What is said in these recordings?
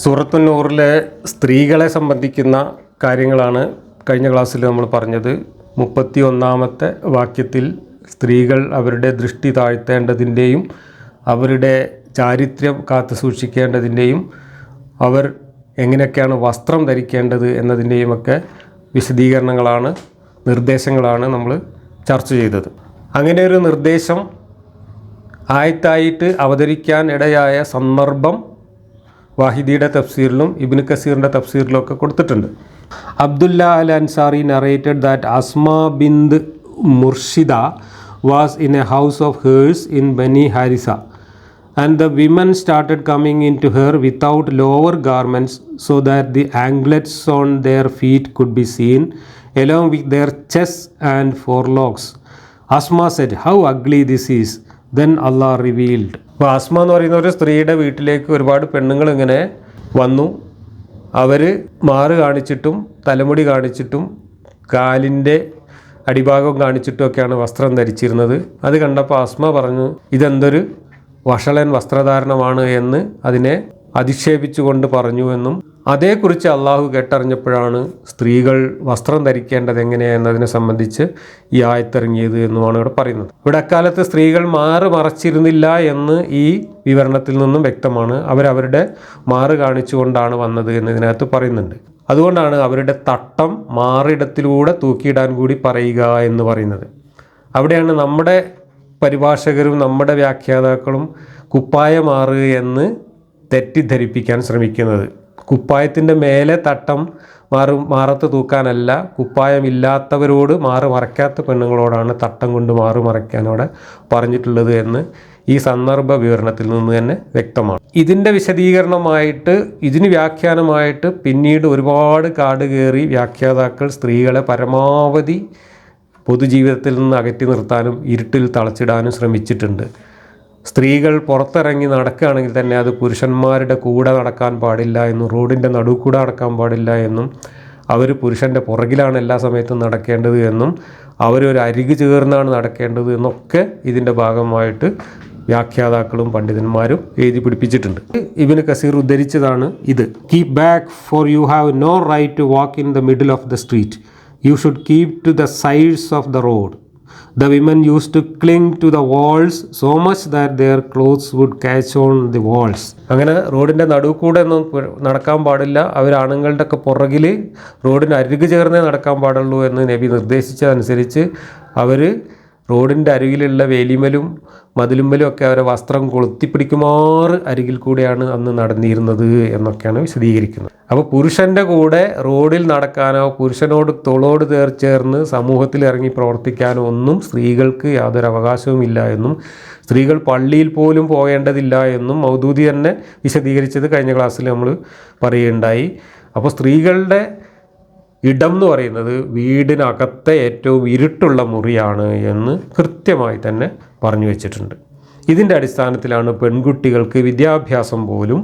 സൂറത്തുന്നൂറിലെ സ്ത്രീകളെ സംബന്ധിക്കുന്ന കാര്യങ്ങളാണ് കഴിഞ്ഞ ക്ലാസ്സിൽ നമ്മൾ പറഞ്ഞത്. മുപ്പത്തി ഒന്നാമത്തെ വാക്യത്തിൽ സ്ത്രീകൾ അവരുടെ ദൃഷ്ടി താഴ്ത്തേണ്ടതിന്റെയും അവരുടെ ചാരിത്രം കാത്തു സൂക്ഷിക്കേണ്ടതിന്റെയും അവർ എങ്ങനെയൊക്കെയാണ് വസ്ത്രം ധരിക്കേണ്ടത് എന്നതിന്റെയുമൊക്കെ വിശദീകരണങ്ങളാണ് നിർദ്ദേശങ്ങളാണ് നമ്മൾ ചർച്ച ചെയ്തത്. അങ്ങനെ ഒരു നിർദ്ദേശം ആയത്തായിട്ട് അവതരിക്കാൻ ഇടയായ സന്ദർഭം വാഹിദിയുടെ തഫ്സീറിലും ഇബിന് കസീറിന്റെ തഫ്സീറിലും ഒക്കെ കൊടുത്തിട്ടുണ്ട്. Abdullah al Ansari narrated that Asma bint Murshida was in a house of hers in Bani Haritha and the women started coming in to her without lower garments so that the anklets on their feet could be seen along with their chess and forelocks Asma said how ugly this is then Allah revealed അപ്പോൾ Asma എന്ന് പറയുന്ന ഒരു സ്ത്രീയുടെ വീട്ടിലേക്ക് ഒരുപാട് പെണ്ണുങ്ങൾ ഇങ്ങനെ വന്നു. അവർ മാറ് കാണിച്ചിട്ടും തലമുടി കാണിച്ചിട്ടും കാലിന്റെ അടിഭാഗം കാണിച്ചിട്ടും ഒക്കെയാണ് വസ്ത്രം ധരിച്ചിരുന്നത്. അത് കണ്ടപ്പോൾ ആസ്മ പറഞ്ഞു ഇതെന്തൊരു വഷളൻ വസ്ത്രധാരണമാണ് എന്ന് അതിനെ അധിക്ഷേപിച്ചുകൊണ്ട് പറഞ്ഞു എന്നും അതേക്കുറിച്ച് അള്ളാഹു കേട്ടറിഞ്ഞപ്പോഴാണ് സ്ത്രീകൾ വസ്ത്രം ധരിക്കേണ്ടത് എങ്ങനെയെന്നതിനെ സംബന്ധിച്ച് ഈ ആയത്തിറങ്ങിയത് എന്നുമാണ് ഇവിടെ പറയുന്നത്. ഇവിടെ അക്കാലത്ത് സ്ത്രീകൾ മാറ് മറച്ചിരുന്നില്ല എന്ന് ഈ വിവരണത്തിൽ നിന്നും വ്യക്തമാണ്. അവരവരുടെ മാറ് കാണിച്ചുകൊണ്ടാണ് വന്നത് എന്ന് ഇതിനകത്ത് പറയുന്നുണ്ട്. അതുകൊണ്ടാണ് അവരുടെ തട്ടം മാറിടത്തിലൂടെ തൂക്കിയിടാൻ കൂടി പറയുക എന്ന് പറയുന്നത്. അവിടെയാണ് നമ്മുടെ പരിഭാഷകരും നമ്മുടെ വ്യാഖ്യാതാക്കളും കുപ്പായ മാറുക എന്ന് തെറ്റിദ്ധരിപ്പിക്കാൻ ശ്രമിക്കുന്നത്. കുപ്പായത്തിന്റെ മേലെ തട്ടം മാറും മാറത്ത് തൂക്കാനല്ല. കുപ്പായമില്ലാത്തവരോട് മാറു മറയ്ക്കാത്ത പെണ്ണുങ്ങളോടാണ് തട്ടം കൊണ്ട് മാറു അവിടെ പറഞ്ഞിട്ടുള്ളത് എന്ന് ഈ സന്ദർഭ വിവരണത്തിൽ നിന്ന് തന്നെ വ്യക്തമാണ്. ഇതിന്റെ വിശദീകരണമായിട്ട് ഇതിന് വ്യാഖ്യാനമായിട്ട് പിന്നീട് ഒരുപാട് കാട് കയറി വ്യാഖ്യാതാക്കൾ സ്ത്രീകളെ പരമാവധി പൊതുജീവിതത്തിൽ നിന്ന് അകറ്റി നിർത്താനും ഇരുട്ടിൽ തളച്ചിടാനും ശ്രമിച്ചിട്ടുണ്ട്. സ്ത്രീകൾ പുറത്തിറങ്ങി നടക്കുകയാണെങ്കിൽ തന്നെ അത് പുരുഷന്മാരുടെ കൂടെ നടക്കാൻ പാടില്ല എന്നും റോഡിന്റെ നടുവ് കൂടെ നടക്കാൻ പാടില്ല എന്നും അവർ പുരുഷന്റെ പുറകിലാണ് എല്ലാ സമയത്തും നടക്കേണ്ടത് എന്നും അവരൊരു അരിക് ചേർന്നാണ് നടക്കേണ്ടത് എന്നൊക്കെ ഇതിന്റെ ഭാഗമായിട്ട് വ്യാഖ്യാതാക്കളും പണ്ഡിതന്മാരും എഴുതി പിടിപ്പിച്ചിട്ടുണ്ട്. ഇവന് കസീർ ഉദ്ധരിച്ചതാണ് ഇത്. Keep back for you have no right to walk in the middle of the street you should keep to the sides of the road The women used to cling to the walls so much that their clothes would catch on the walls. അങ്ങനെ റോഡിന്റെ നടുവ് കൂടെ ഒന്നും നടക്കാൻ പാടില്ല അവർ ആണുങ്ങളുടെ ഒക്കെ പുറകിൽ റോഡിന് അരികു ചേർന്നേ നടക്കാൻ പാടുള്ളൂ എന്ന് നബി നിർദ്ദേശിച്ചതനുസരിച്ച് അവർ റോഡിന്റെ അരികിലുള്ള വേലിമലും മതിലുമ്മലും ഒക്കെ അവരെ വസ്ത്രം കൊളുത്തിപ്പിടിക്കുമാറ് അരികിൽ കൂടെയാണ് അന്ന് നടന്നിരുന്നത് എന്നൊക്കെയാണ് വിശദീകരിക്കുന്നത്. അപ്പോൾ പുരുഷന്റെ കൂടെ റോഡിൽ നടക്കാനോ പുരുഷനോട് തോളോട് തേർ ചേർന്ന് സമൂഹത്തിൽ ഇറങ്ങി പ്രവർത്തിക്കാനോ ഒന്നും സ്ത്രീകൾക്ക് യാതൊരു അവകാശവുമില്ല എന്നും സ്ത്രീകൾ പള്ളിയിൽ പോലും പോകേണ്ടതില്ല എന്നും മൗദൂദി തന്നെ വിശദീകരിച്ചത് കഴിഞ്ഞ ക്ലാസ്സിൽ നമ്മൾ പറയുകയുണ്ടായി. അപ്പോൾ സ്ത്രീകളുടെ ഇടം എന്ന് പറയുന്നത് വീടിനകത്തെ ഏറ്റവും ഇരുട്ടുള്ള മുറിയാണ് എന്ന് കൃത്യമായി തന്നെ പറഞ്ഞു വെച്ചിട്ടുണ്ട്. ഇതിന്റെ അടിസ്ഥാനത്തിലാണ് പെൺകുട്ടികൾക്ക് വിദ്യാഭ്യാസം പോലും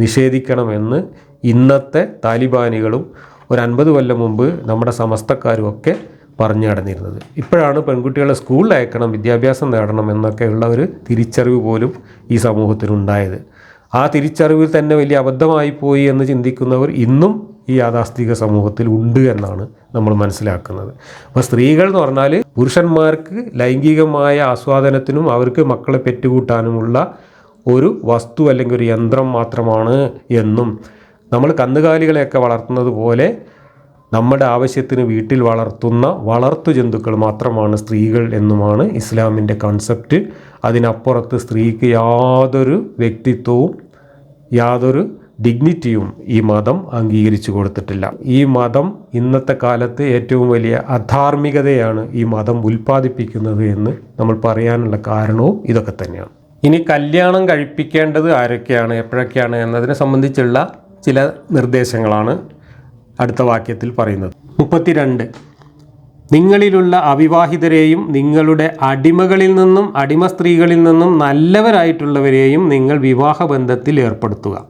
നിഷേധിക്കണമെന്ന് ഇന്നത്തെ താലിബാനികളും ഒരു അൻപത് കൊല്ലം മുമ്പ് നമ്മുടെ സമസ്തക്കാരും ഒക്കെ പറഞ്ഞു നടന്നിരുന്നത്. ഇപ്പോഴാണ് പെൺകുട്ടികളെ സ്കൂളിൽ അയക്കണം വിദ്യാഭ്യാസം നേടണം എന്നൊക്കെയുള്ള ഒരു തിരിച്ചറിവ് പോലും ഈ സമൂഹത്തിനുണ്ടായത്. ആ തിരിച്ചറിവിൽ തന്നെ വലിയ അബദ്ധമായി പോയി എന്ന് ചിന്തിക്കുന്നവർ ഇന്നും ഈ യാഥാസ്ഥിക സമൂഹത്തിൽ ഉണ്ട് എന്നാണ് നമ്മൾ മനസ്സിലാക്കുന്നത്. അപ്പോൾ സ്ത്രീകൾ എന്ന് പറഞ്ഞാൽ പുരുഷന്മാർക്ക് ലൈംഗികമായ ആസ്വാദനത്തിനും അവർക്ക് മക്കളെ പെറ്റുകൂട്ടാനുമുള്ള ഒരു വസ്തു അല്ലെങ്കിൽ ഒരു യന്ത്രം മാത്രമാണ് എന്നും നമ്മൾ കന്നുകാലികളെയൊക്കെ വളർത്തുന്നത് പോലെ നമ്മുടെ ആവശ്യത്തിന് വീട്ടിൽ വളർത്തുന്ന വളർത്തു ജന്തുക്കൾ മാത്രമാണ് സ്ത്രീകൾ എന്നുമാണ് ഇസ്ലാമിന്റെ കൺസെപ്റ്റ് അതിനപ്പുറത്ത് സ്ത്രീക്ക് യാതൊരു വ്യക്തിത്വവും യാതൊരു ഡിഗ്നിറ്റിയും ഈ മതം അംഗീകരിച്ചു കൊടുത്തിട്ടില്ല. ഈ മതം ഇന്നത്തെ കാലത്ത് ഏറ്റവും വലിയ അധാർമികതയാണ് ഈ മതം ഉൽപ്പാദിപ്പിക്കുന്നത് എന്ന് നമ്മൾ പറയാനുള്ള കാരണവും ഇതൊക്കെ തന്നെയാണ്. ഇനി കല്യാണം കഴിപ്പിക്കേണ്ടത് ആരൊക്കെയാണ് എപ്പോഴൊക്കെയാണ് എന്നതിനെ സംബന്ധിച്ചുള്ള ചില നിർദ്ദേശങ്ങളാണ്. അടുത്ത വാക്യത്തിൽ പറയുന്നത്. മുപ്പത്തിരണ്ട്. നിങ്ങളിലുള്ള അവിവാഹിതരെയും നിങ്ങളുടെ അടിമകളിൽ നിന്നും അടിമ സ്ത്രീകളിൽ നിന്നും നല്ലവരായിട്ടുള്ളവരെയും നിങ്ങൾ വിവാഹബന്ധത്തിൽ ഏർപ്പെടുത്തുക.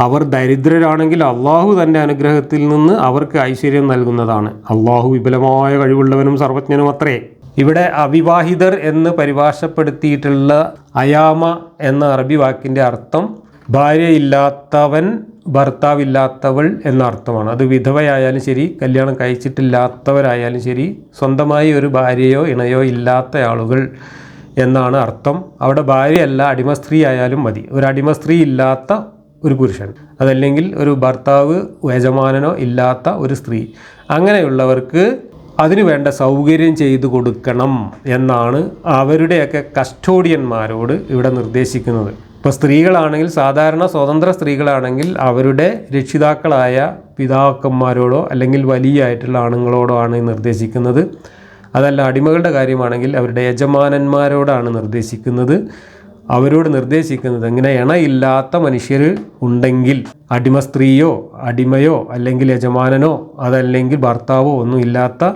അവർ ദരിദ്രരാണെങ്കിൽ അള്ളാഹു തന്റെ അനുഗ്രഹത്തിൽ നിന്ന് അവർക്ക് ഐശ്വര്യം നൽകുന്നതാണ്. അള്ളാഹു വിപുലമായ കഴിവുള്ളവനും സർവജ്ഞനും അത്രേ. ഇവിടെ അവിവാഹിതർ എന്ന് പരിഭാഷപ്പെടുത്തിയിട്ടുള്ള അയാമ എന്ന അറബി വാക്കിന്റെ അർത്ഥം ഭാര്യയില്ലാത്തവൻ ഭർത്താവില്ലാത്തവൾ എന്ന അർത്ഥമാണ് അത് വിധവയായാലും ശരി കല്യാണം കഴിച്ചിട്ടില്ലാത്തവരായാലും ശരി സ്വന്തമായി ഒരു ഭാര്യയോ ഇണയോ ഇല്ലാത്ത ആളുകൾ എന്നാണ് അർത്ഥം. അവിടെ ഭാര്യയല്ല അടിമ സ്ത്രീ ആയാലും മതി. ഒരു അടിമ സ്ത്രീ ഇല്ലാത്ത ഒരു പുരുഷൻ അതല്ലെങ്കിൽ ഒരു ഭർത്താവ് യജമാനനോ ഇല്ലാത്ത ഒരു സ്ത്രീ അങ്ങനെയുള്ളവർക്ക് അതിനു വേണ്ട സൗകര്യം ചെയ്തു കൊടുക്കണം എന്നാണ് അവരുടെയൊക്കെ കസ്റ്റോഡിയന്മാരോട് ഇവിടെ നിർദ്ദേശിക്കുന്നത്. ഇപ്പോൾ സ്ത്രീകളാണെങ്കിൽ സാധാരണ സ്വതന്ത്ര സ്ത്രീകളാണെങ്കിൽ അവരുടെ രക്ഷിതാക്കളായ പിതാക്കന്മാരോടോ അല്ലെങ്കിൽ വലിയ ആയിട്ടുള്ള ആണുങ്ങളോടോ ആണ് നിർദ്ദേശിക്കുന്നത്. അതല്ല അടിമകളുടെ കാര്യമാണെങ്കിൽ അവരുടെ യജമാനന്മാരോടാണ് നിർദ്ദേശിക്കുന്നത്. അവരോട് നിർദ്ദേശിക്കുന്നത് ഇങ്ങനെ ഇണയില്ലാത്ത മനുഷ്യർ ഉണ്ടെങ്കിൽ അടിമ സ്ത്രീയോ അടിമയോ അല്ലെങ്കിൽ യജമാനനോ അതല്ലെങ്കിൽ ഭർത്താവോ ഒന്നും ഇല്ലാത്ത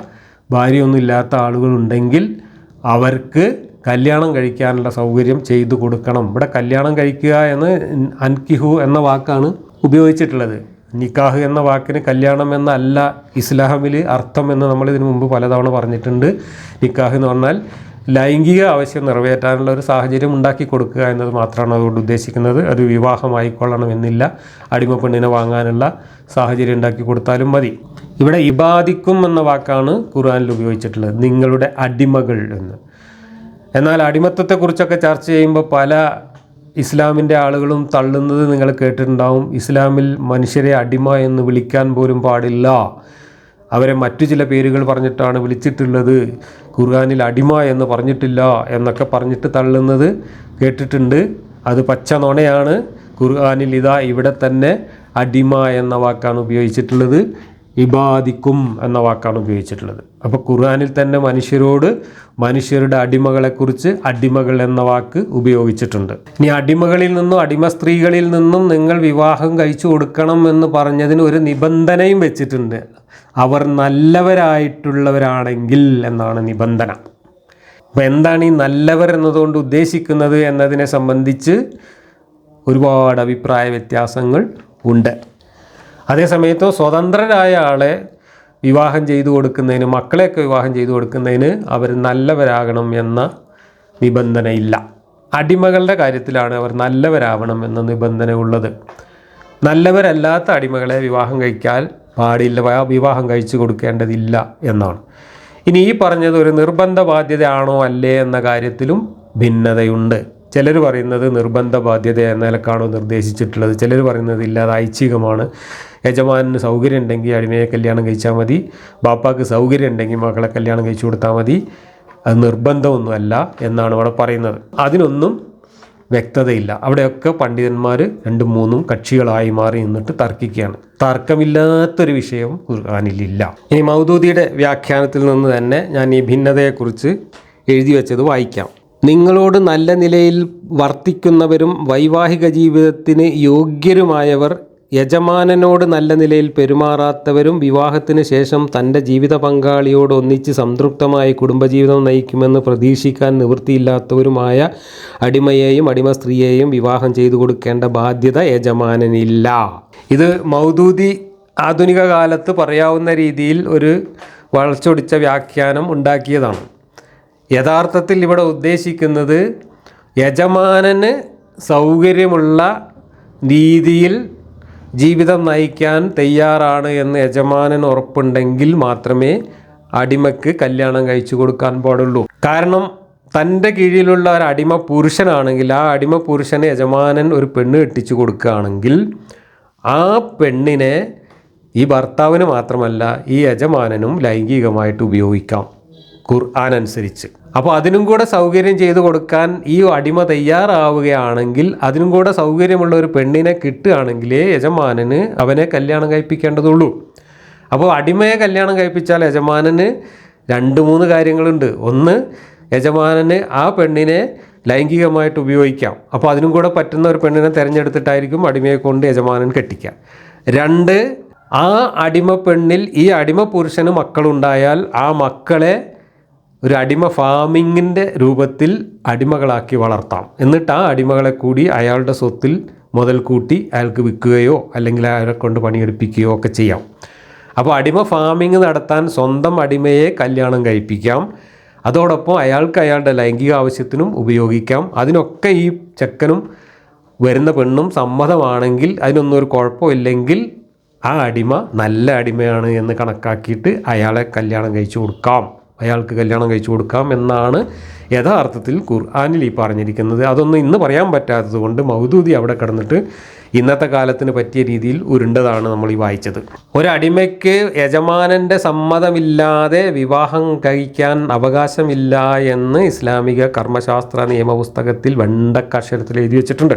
ഭാര്യയൊന്നും ഇല്ലാത്ത ആളുകളുണ്ടെങ്കിൽ അവർക്ക് കല്യാണം കഴിക്കാനുള്ള സൗകര്യം ചെയ്തു കൊടുക്കണം. ഇവിടെ കല്യാണം കഴിക്കുക എന്ന് അൻകിഹു എന്ന വാക്കാണ് ഉപയോഗിച്ചിട്ടുള്ളത്. നിക്കാഹ് എന്ന വാക്കിന് കല്യാണം എന്നല്ല ഇസ്ലാമിൽ അർത്ഥം എന്ന് നമ്മൾ ഇതിനു മുമ്പ് പലതവണ പറഞ്ഞിട്ടുണ്ട്. നിക്കാഹ് എന്ന് പറഞ്ഞാൽ ലൈംഗിക ആവശ്യം നിറവേറ്റാനുള്ള ഒരു സാഹചര്യം ഉണ്ടാക്കി കൊടുക്കുക എന്നത് മാത്രമാണ് അതുകൊണ്ട് ഉദ്ദേശിക്കുന്നത്. അത് വിവാഹമായിക്കൊള്ളണമെന്നില്ല അടിമ പെണ്ണിനെ വാങ്ങാനുള്ള സാഹചര്യം ഉണ്ടാക്കി കൊടുത്താലും മതി. ഇവിടെ ഇബാദിക്കും എന്ന വാക്കാണ് ഖുർആാനിൽ ഉപയോഗിച്ചിട്ടുള്ളത്. നിങ്ങളുടെ അടിമകൾ എന്ന്. എന്നാൽ അടിമത്തത്തെക്കുറിച്ചൊക്കെ ചർച്ച ചെയ്യുമ്പോൾ പല ഇസ്ലാമിന്റെ ആളുകളും തള്ളുന്നത് നിങ്ങൾ കേട്ടിട്ടുണ്ടാവും. ഇസ്ലാമിൽ മനുഷ്യരെ അടിമ എന്ന് വിളിക്കാൻ പോലും പാടില്ല. അവരെ മറ്റു ചില പേരുകൾ പറഞ്ഞിട്ടാണ് വിളിച്ചിട്ടുള്ളത്. ഖുർആാനിൽ അടിമ എന്ന് പറഞ്ഞിട്ടില്ല എന്നൊക്കെ പറഞ്ഞിട്ട് തള്ളുന്നത് കേട്ടിട്ടുണ്ട്. അത് പച്ച നുണയാണ്. ഖുർആാനിൽ ഇതാ ഇവിടെ തന്നെ അടിമ എന്ന വാക്കാണ് ഉപയോഗിച്ചിട്ടുള്ളത്. ഇബാദിക്കും എന്ന വാക്കാണ് ഉപയോഗിച്ചിട്ടുള്ളത്. അപ്പോൾ ഖുർആാനിൽ തന്നെ മനുഷ്യരോട് മനുഷ്യരുടെ അടിമകളെക്കുറിച്ച് അടിമകൾ എന്ന വാക്ക് ഉപയോഗിച്ചിട്ടുണ്ട്. ഇനി അടിമകളിൽ നിന്നും അടിമ സ്ത്രീകളിൽ നിന്നും നിങ്ങൾ വിവാഹം കഴിച്ചു കൊടുക്കണം എന്ന് പറഞ്ഞതിന് ഒരു നിബന്ധനയും വെച്ചിട്ടുണ്ട്. അവർ നല്ലവരായിട്ടുള്ളവരാണെങ്കിൽ എന്നാണ് നിബന്ധന. അപ്പോൾ എന്താണ് ഈ നല്ലവർ എന്നതുകൊണ്ട് ഉദ്ദേശിക്കുന്നത് എന്നതിനെ സംബന്ധിച്ച് ഒരുപാട് അഭിപ്രായ വ്യത്യാസങ്ങൾ ഉണ്ട്. അതേസമയത്ത് സ്വതന്ത്രരായ ആളെ വിവാഹം ചെയ്തു കൊടുക്കുന്നതിന് മക്കളെയൊക്കെ വിവാഹം ചെയ്തു കൊടുക്കുന്നതിന് അവർ നല്ലവരാകണം എന്ന നിബന്ധനയില്ല. അടിമകളുടെ കാര്യത്തിലാണ് അവർ നല്ലവരാവണം എന്ന നിബന്ധന ഉള്ളത്. നല്ലവരല്ലാത്ത അടിമകളെ വിവാഹം കഴിക്കാൻ പാടില്ല വിവാഹം കഴിച്ചു കൊടുക്കേണ്ടതില്ല എന്നാണ്. ഇനി ഈ പറഞ്ഞത് ഒരു നിർബന്ധ ബാധ്യതയാണോ അല്ലേ എന്ന കാര്യത്തിലും ഭിന്നതയുണ്ട്. ചിലർ പറയുന്നത് നിർബന്ധ ബാധ്യത എന്ന നിലക്കാണോ നിർദ്ദേശിച്ചിട്ടുള്ളത്. ചിലർ പറയുന്നത് ഇല്ല അത് ഐച്ഛികമാണ്. യജമാനന് സൗകര്യം ഉണ്ടെങ്കിൽ അടിമയെ കല്യാണം കഴിച്ചാൽ മതി. ബാപ്പാക്ക് സൗകര്യം ഉണ്ടെങ്കിൽ മക്കളെ കല്യാണം കഴിച്ചു കൊടുത്താൽ മതി. അത് നിർബന്ധമൊന്നുമല്ല എന്നാണ് ഇവിടെ പറയുന്നത്. അതിനൊന്നും വ്യക്തതയില്ല. അവിടെയൊക്കെ പണ്ഡിതന്മാർ രണ്ടും മൂന്നും കക്ഷികളായി മാറി നിന്നിട്ട് തർക്കിക്കുകയാണ്. തർക്കമില്ലാത്തൊരു വിഷയം ഖുർആാനിലില്ല ഇനി മൗദൂദിയുടെ വ്യാഖ്യാനത്തിൽ നിന്ന് തന്നെ ഞാൻ ഈ ഭിന്നതയെക്കുറിച്ച് എഴുതി വെച്ചത് വായിക്കാം. നിങ്ങളോട് നല്ല നിലയിൽ വർത്തിക്കുന്നവരും വൈവാഹിക ജീവിതത്തിന് യോഗ്യരുമായവർ യജമാനനോട് നല്ല നിലയിൽ പെരുമാറാത്തവരും വിവാഹത്തിന് ശേഷം തന്റെ ജീവിത പങ്കാളിയോട് ഒന്നിച്ച് സംതൃപ്തമായി കുടുംബജീവിതം നയിക്കുമെന്ന് പ്രതീക്ഷിക്കാൻ നിവൃത്തിയില്ലാത്തവരുമായ അടിമയെയും അടിമ സ്ത്രീയെയും വിവാഹം ചെയ്തു കൊടുക്കേണ്ട ബാധ്യത യജമാനനില്ല. ഇത് മൗദൂദി ആധുനിക കാലത്ത് പറയാവുന്ന രീതിയിൽ ഒരു വളച്ചൊടിച്ച വ്യാഖ്യാനം ഉണ്ടാക്കിയതാണ്. യഥാർത്ഥത്തിൽ ഇവിടെ ഉദ്ദേശിക്കുന്നത് യജമാനന് സൗകര്യമുള്ള രീതിയിൽ ജീവിതം നയിക്കാൻ തയ്യാറാണ് എന്ന് യജമാനൻ ഉറപ്പുണ്ടെങ്കിൽ മാത്രമേ അടിമയ്ക്ക് കല്യാണം കഴിച്ചു കൊടുക്കാൻ പാടുള്ളൂ. കാരണം തന്റെ കീഴിലുള്ള ഒരു അടിമ പുരുഷനാണെങ്കിൽ ആ അടിമ പുരുഷനെ യജമാനൻ ഒരു പെണ്ണ് കെട്ടിച്ചു കൊടുക്കുകയാണെങ്കിൽ ആ പെണ്ണിനെ ഈ ഭർത്താവിന് മാത്രമല്ല ഈ യജമാനനും ലൈംഗികമായിട്ട് ഉപയോഗിക്കാം. ഖുർആൻ അനുസരിച്ച്. അപ്പോൾ അതിനും കൂടെ സൗകര്യം ചെയ്തു കൊടുക്കാൻ ഈ അടിമ തയ്യാറാവുകയാണെങ്കിൽ അതിനും കൂടെ സൗകര്യമുള്ള ഒരു പെണ്ണിനെ കിട്ടുകയാണെങ്കിലേ യജമാനന് അവനെ കല്യാണം കഴിപ്പിക്കേണ്ടതുള്ളൂ. അപ്പോൾ അടിമയെ കല്യാണം കഴിപ്പിച്ചാൽ യജമാനന് രണ്ട് മൂന്ന് കാര്യങ്ങളുണ്ട്. ഒന്ന് യജമാനന് ആ പെണ്ണിനെ ലൈംഗികമായിട്ട് ഉപയോഗിക്കാം. അപ്പോൾ അതിനും കൂടെ പറ്റുന്ന ഒരു പെണ്ണിനെ തിരഞ്ഞെടുത്തിട്ടായിരിക്കും അടിമയെ കൊണ്ട് യജമാനൻ കെട്ടിക്കുക. രണ്ട് ആ അടിമ പെണ്ണിൽ ഈ അടിമ പുരുഷന് മക്കളുണ്ടായാൽ ആ മക്കളെ ഒരു അടിമ ഫാമിങ്ങിന്റെ രൂപത്തിൽ അടിമകളാക്കി വളർത്താം. എന്നിട്ട് ആ അടിമകളെ കൂടി അയാളുടെ സ്വത്തിൽ മുതൽ കൂട്ടി അയാൾക്ക് വിൽക്കുകയോ അല്ലെങ്കിൽ അയാളെ കൊണ്ട് പണിയെടുപ്പിക്കുകയോ ഒക്കെ ചെയ്യാം. അപ്പോൾ അടിമ ഫാമിങ് നടത്താൻ സ്വന്തം അടിമയെ കല്യാണം കഴിപ്പിക്കാം. അതോടൊപ്പം അയാൾക്ക് അയാളുടെ ലൈംഗിക ആവശ്യത്തിനും ഉപയോഗിക്കാം. അതിനൊക്കെ ഈ ചെക്കനും വരുന്ന പെണ്ണും സമ്മതമാണെങ്കിൽ അതിനൊന്നും ഒരു കുഴപ്പമില്ലെങ്കിൽ ആ അടിമ നല്ല അടിമയാണ് എന്ന് കണക്കാക്കിയിട്ട് അയാളെ കല്യാണം കഴിച്ചു കൊടുക്കാം. അയാൾക്ക് കല്യാണം കഴിച്ചു കൊടുക്കാം എന്നാണ് യഥാർത്ഥത്തിൽ ഖുർആാനിൽ ഈ പറഞ്ഞിരിക്കുന്നത്. അതൊന്നും ഇന്ന് പറയാൻ പറ്റാത്തത് കൊണ്ട് മൗദൂദി അവിടെ കിടന്നിട്ട് ഇന്നത്തെ കാലത്തിന് പറ്റിയ രീതിയിൽ ഉരുണ്ടതാണ് നമ്മൾ ഈ വായിച്ചത്. ഒരടിമയ്ക്ക് യജമാനന്റെ സമ്മതമില്ലാതെ വിവാഹം കഴിക്കാൻ അവകാശമില്ല എന്ന് ഇസ്ലാമിക കർമ്മശാസ്ത്ര നിയമപുസ്തകത്തിൽ വെണ്ടക്കക്ഷരത്തിൽ എഴുതി വെച്ചിട്ടുണ്ട്.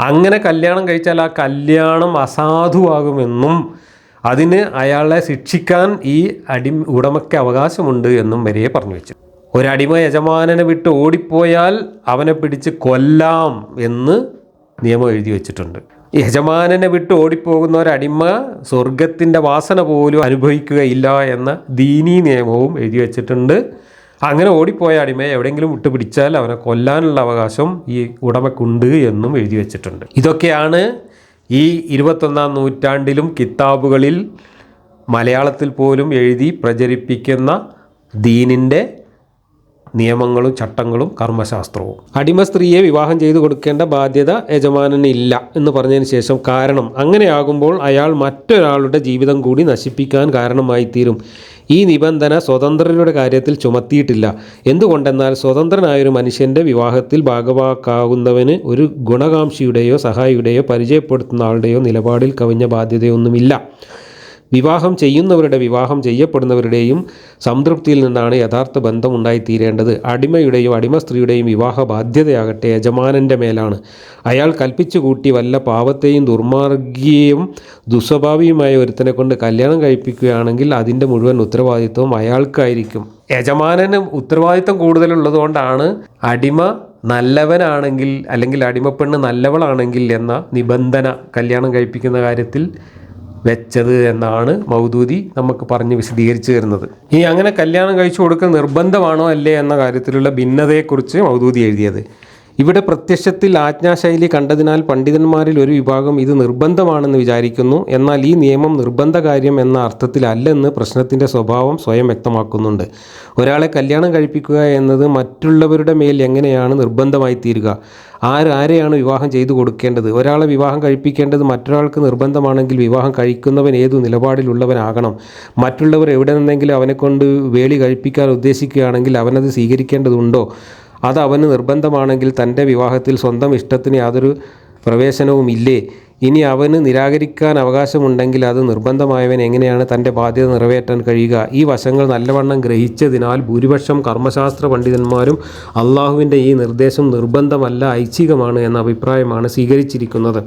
അങ്ങനെ കല്യാണം കഴിച്ചാൽ ആ കല്യാണം അസാധുവാകുമെന്നും അതിന് അയാളെ ശിക്ഷിക്കാൻ ഈ അടി ഉടമയ്ക്ക് അവകാശമുണ്ട് എന്നും വരെയെ പറഞ്ഞു വെച്ചു. ഒരടിമ യജമാനനെ വിട്ട് ഓടിപ്പോയാൽ അവനെ പിടിച്ച് കൊല്ലാം എന്ന് നിയമം എഴുതി വെച്ചിട്ടുണ്ട്. യജമാനനെ വിട്ട് ഓടിപ്പോകുന്ന ഒരടിമ സ്വർഗത്തിന്റെ വാസന പോലും അനുഭവിക്കുകയില്ല എന്ന ദീനി നിയമവും എഴുതി വെച്ചിട്ടുണ്ട്. അങ്ങനെ ഓടിപ്പോയ അടിമയെ എവിടെയെങ്കിലും വിട്ടു പിടിച്ചാൽ അവനെ കൊല്ലാനുള്ള അവകാശം ഈ ഉടമക്കുണ്ട് എന്നും എഴുതി വെച്ചിട്ടുണ്ട്. ഇതൊക്കെയാണ് ഈ ഇരുപത്തൊന്നാം നൂറ്റാണ്ടിലും കിതാബുകളിൽ മലയാളത്തിൽ പോലും എഴുതി പ്രചരിപ്പിക്കുന്ന ദീനിന്റെ നിയമങ്ങളും ചട്ടങ്ങളും കർമ്മശാസ്ത്രവും. അടിമ സ്ത്രീയെ വിവാഹം ചെയ്തു കൊടുക്കേണ്ട ബാധ്യത യജമാനന് ഇല്ല എന്ന് പറഞ്ഞതിന് ശേഷം കാരണം അങ്ങനെയാകുമ്പോൾ അയാൾ മറ്റൊരാളുടെ ജീവിതം കൂടി നശിപ്പിക്കാൻ കാരണമായി തീരും ഈ നിബന്ധന സ്വതന്ത്രരുടെ കാര്യത്തിൽ ചുമത്തിയിട്ടില്ല. എന്തുകൊണ്ടെന്നാൽ സ്വതന്ത്രനായൊരു മനുഷ്യന്റെ വിവാഹത്തിൽ ഭാഗവാക്കാവുന്നവന് ഒരു ഗുണകാംക്ഷിയുടെയോ സഹായിയുടെയോ പരിചയപ്പെടുത്തുന്ന ആളുടെയോ നിലപാടിൽ കവിഞ്ഞ ബാധ്യതയൊന്നുമില്ല. വിവാഹം ചെയ്യുന്നവരുടെ വിവാഹം ചെയ്യപ്പെടുന്നവരുടെയും സംതൃപ്തിയിൽ നിന്നാണ് യഥാർത്ഥ ബന്ധം ഉണ്ടായിത്തീരേണ്ടത് അടിമയുടെയും അടിമ സ്ത്രീയുടെയും വിവാഹ ബാധ്യതയാകട്ടെ യജമാനന്റെ മേലാണ്. അയാൾ കൽപ്പിച്ചു കൂട്ടി വല്ല പാവത്തെയും ദുർമാർഗീയവും ദുസ്വഭാവിയുമായ ഒരുത്തനെ കൊണ്ട് കല്യാണം കഴിപ്പിക്കുകയാണെങ്കിൽ അതിന്റെ മുഴുവൻ ഉത്തരവാദിത്വം അയാൾക്കായിരിക്കും. യജമാനന് ഉത്തരവാദിത്വം കൂടുതലുള്ളതുകൊണ്ടാണ് അടിമ നല്ലവനാണെങ്കിൽ അല്ലെങ്കിൽ അടിമപ്പെണ്ണ് നല്ലവളാണെങ്കിൽ എന്ന നിബന്ധന കല്യാണം കഴിപ്പിക്കുന്ന കാര്യത്തിൽ വെച്ചത് എന്നാണ് മൗദൂദി നമുക്ക് പറഞ്ഞ് വിശദീകരിച്ചു തരുന്നത്. ഈ അങ്ങനെ കല്യാണം കഴിച്ചു കൊടുക്കൽ നിർബന്ധമാണോ അല്ലേ എന്ന കാര്യത്തിലുള്ള ഭിന്നതയെക്കുറിച്ച് മൗദൂദി എഴുതിയത്. ഇവിടെ പ്രത്യക്ഷത്തിൽ ആജ്ഞാശൈലി കണ്ടതിനാൽ പണ്ഡിതന്മാരിൽ ഒരു വിഭാഗം ഇത് നിർബന്ധമാണെന്ന് വിചാരിക്കുന്നു. എന്നാൽ ഈ നിയമം നിർബന്ധകാര്യം എന്ന അർത്ഥത്തിലല്ലെന്ന് പ്രശ്നത്തിന്റെ സ്വഭാവം സ്വയം വ്യക്തമാക്കുന്നുണ്ട്. ഒരാളെ കല്യാണം കഴിപ്പിക്കുക എന്നത് മറ്റുള്ളവരുടെ മേൽ എങ്ങനെയാണ് നിർബന്ധമായി തീരുക? ആരാരെയാണ് വിവാഹം ചെയ്തു കൊടുക്കേണ്ടത്? ഒരാളെ വിവാഹം കഴിപ്പിക്കേണ്ടത് മറ്റൊരാൾക്ക് നിർബന്ധമാണെങ്കിൽ വിവാഹം കഴിക്കുന്നവൻ ഏതു നിലപാടിലുള്ളവനാകണം? മറ്റുള്ളവർ എവിടെ നിന്നെങ്കിലും അവനെക്കൊണ്ട് വേളി കഴിപ്പിക്കാൻ ഉദ്ദേശിക്കുകയാണെങ്കിൽ അവനത് സ്വീകരിക്കേണ്ടതുണ്ടോ? അത് അവന് നിർബന്ധമാണെങ്കിൽ തന്റെ വിവാഹത്തിൽ സ്വന്തം ഇഷ്ടത്തിന് യാതൊരു പ്രവേശനവും ഇല്ലേ? ഇനി അവന് നിരാകരിക്കാൻ അവകാശമുണ്ടെങ്കിൽ അത് നിർബന്ധമായവൻ എങ്ങനെയാണ് തന്റെ ബാധ്യത നിറവേറ്റാൻ കഴിയുക? ഈ വശങ്ങൾ നല്ലവണ്ണം ഗ്രഹിച്ചതിനാൽ ഭൂരിപക്ഷം കർമ്മശാസ്ത്ര പണ്ഡിതന്മാരും അള്ളാഹുവിന്റെ ഈ നിർദ്ദേശം നിർബന്ധമല്ല ഐച്ഛികമാണ് എന്ന അഭിപ്രായമാണ് സ്വീകരിച്ചിരിക്കുന്നത്.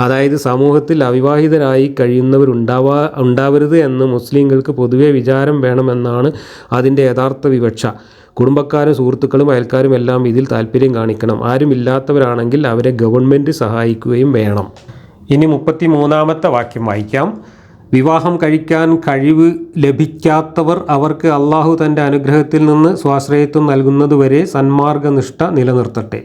അതായത് സമൂഹത്തിൽ അവിവാഹിതരായി കഴിയുന്നവരുണ്ടാവാ ഉണ്ടാവരുത് എന്ന് മുസ്ലിങ്ങൾക്ക് പൊതുവെ വിചാരം വേണമെന്നാണ് അതിന്റെ യഥാർത്ഥ വിവക്ഷ. കുടുംബക്കാരും സുഹൃത്തുക്കളും അയൽക്കാരും എല്ലാം ഇതിൽ താല്പര്യം കാണിക്കണം. ആരുമില്ലാത്തവരാണെങ്കിൽ അവരെ ഗവൺമെന്റ് സഹായിക്കുകയും വേണം. ഇനി മുപ്പത്തി മൂന്നാമത്തെ വാക്യം വായിക്കാം. വിവാഹം കഴിക്കാൻ കഴിവ് ലഭിക്കാത്തവർ അവർക്ക് അള്ളാഹു തന്റെ അനുഗ്രഹത്തിൽ നിന്ന് സ്വാശ്രയത്വം നൽകുന്നതുവരെ സന്മാർഗനിഷ്ഠ നിലനിർത്തട്ടെ.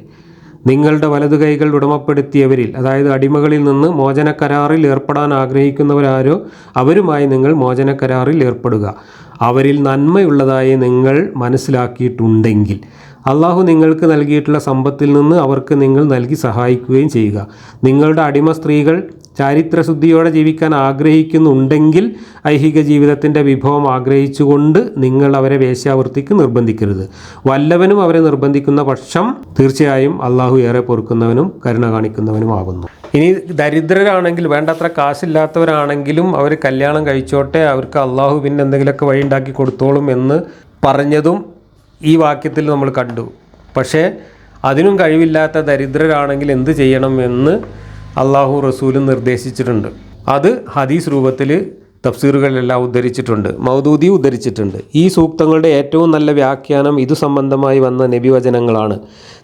നിങ്ങളുടെ വലതു കൈകൾ ഉടമപ്പെടുത്തിയവരിൽ അതായത് അടിമകളിൽ നിന്ന് മോചന കരാറിൽ ഏർപ്പെടാൻ ആഗ്രഹിക്കുന്നവരാരോ അവരുമായി നിങ്ങൾ മോചന കരാറിൽ ഏർപ്പെടുക. അവരിൽ നന്മയുള്ളതായി നിങ്ങൾ മനസ്സിലാക്കിയിട്ടുണ്ടെങ്കിൽ അള്ളാഹു നിങ്ങൾക്ക് നൽകിയിട്ടുള്ള സമ്പത്തിൽ നിന്ന് അവർക്ക് നിങ്ങൾ നൽകി സഹായിക്കുകയും ചെയ്യുക. നിങ്ങളുടെ അടിമ സ്ത്രീകൾ ചാരിത്രശുദ്ധിയോടെ ജീവിക്കാൻ ആഗ്രഹിക്കുന്നുണ്ടെങ്കിൽ ഐഹിക ജീവിതത്തിന്റെ വിഭവം ആഗ്രഹിച്ചുകൊണ്ട് നിങ്ങൾ അവരെ വേശ്യാവൃത്തിക്ക് നിർബന്ധിക്കരുത്. വല്ലവനും അവരെ നിർബന്ധിക്കുന്ന പക്ഷം തീർച്ചയായും അള്ളാഹു ഏറെ പൊറുക്കുന്നവനും കരുണ കാണിക്കുന്നവനുമാകുന്നു. ഇനി ദരിദ്രരാണെങ്കിൽ വേണ്ടത്ര കാശില്ലാത്തവരാണെങ്കിലും അവർ കല്യാണം കഴിച്ചോട്ടെ അവർക്ക് അള്ളാഹു പിന്നെ എന്തെങ്കിലുമൊക്കെ വഴി ഉണ്ടാക്കി കൊടുത്തോളും എന്ന് പറഞ്ഞതും ഈ വാക്യത്തിൽ നമ്മൾ കണ്ടു. പക്ഷേ അതിനും കഴിവില്ലാത്ത ദരിദ്രരാണെങ്കിൽ എന്ത് ചെയ്യണം എന്ന് അള്ളാഹു റസൂലും നിർദ്ദേശിച്ചിട്ടുണ്ട്. അത് ഹദീസ് രൂപത്തിൽ തഫ്സീറുകളെല്ലാം ഉദ്ധരിച്ചിട്ടുണ്ട്. മൗദൂദി ഉദ്ധരിച്ചിട്ടുണ്ട്. ഈ സൂക്തങ്ങളുടെ ഏറ്റവും നല്ല വ്യാഖ്യാനം ഇതു സംബന്ധമായി വന്ന നബിവചനങ്ങളാണ്.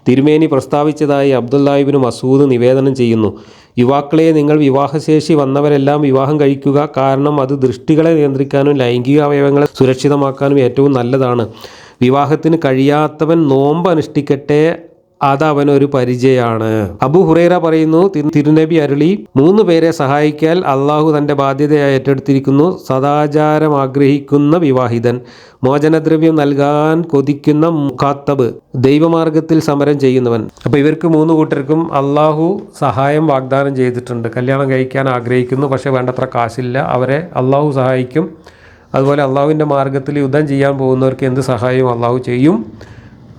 തിരുമേനി പ്രസ്താവിച്ചതായി അബ്ദുല്ലാഹിബിന് മസൂദ് നിവേദനം ചെയ്യുന്നു. യുവാക്കളെ നിങ്ങൾ വിവാഹശേഷി വന്നവരെല്ലാം വിവാഹം കഴിക്കുക. കാരണം അത് ദൃഷ്ടികളെ നിയന്ത്രിക്കാനും ലൈംഗിക അവയവങ്ങളെ സുരക്ഷിതമാക്കാനും ഏറ്റവും നല്ലതാണ്. വിവാഹത്തിന് കഴിയാത്തവൻ നോമ്പ് അനുഷ്ഠിക്കട്ടെ അത് അവനൊരു പരിചയമാണ് അബു ഹുറൈറ പറയുന്നു തിരുനബി അരുളി മൂന്ന് പേരെ സഹായിക്കാൻ അള്ളാഹു തന്റെ ബാധ്യതയായി ഏറ്റെടുത്തിരിക്കുന്നു. സദാചാരം ആഗ്രഹിക്കുന്ന വിവാഹിതൻ മോചനദ്രവ്യം നൽകാൻ കൊതിക്കുന്ന മുഖാത്തബ് ദൈവമാർഗത്തിൽ സമരം ചെയ്യുന്നവൻ. അപ്പോൾ ഇവർക്ക് മൂന്ന് കൂട്ടർക്കും അള്ളാഹു സഹായം വാഗ്ദാനം ചെയ്തിട്ടുണ്ട്. കല്യാണം കഴിക്കാൻ ആഗ്രഹിക്കുന്നു പക്ഷേ വേണ്ടത്ര കാശില്ല. അവരെ അള്ളാഹു സഹായിക്കും. അതുപോലെ അള്ളാഹുവിന്റെ മാർഗത്തിൽ യുദ്ധം ചെയ്യാൻ പോകുന്നവർക്ക് എന്ത് സഹായവും അള്ളാഹു ചെയ്യും.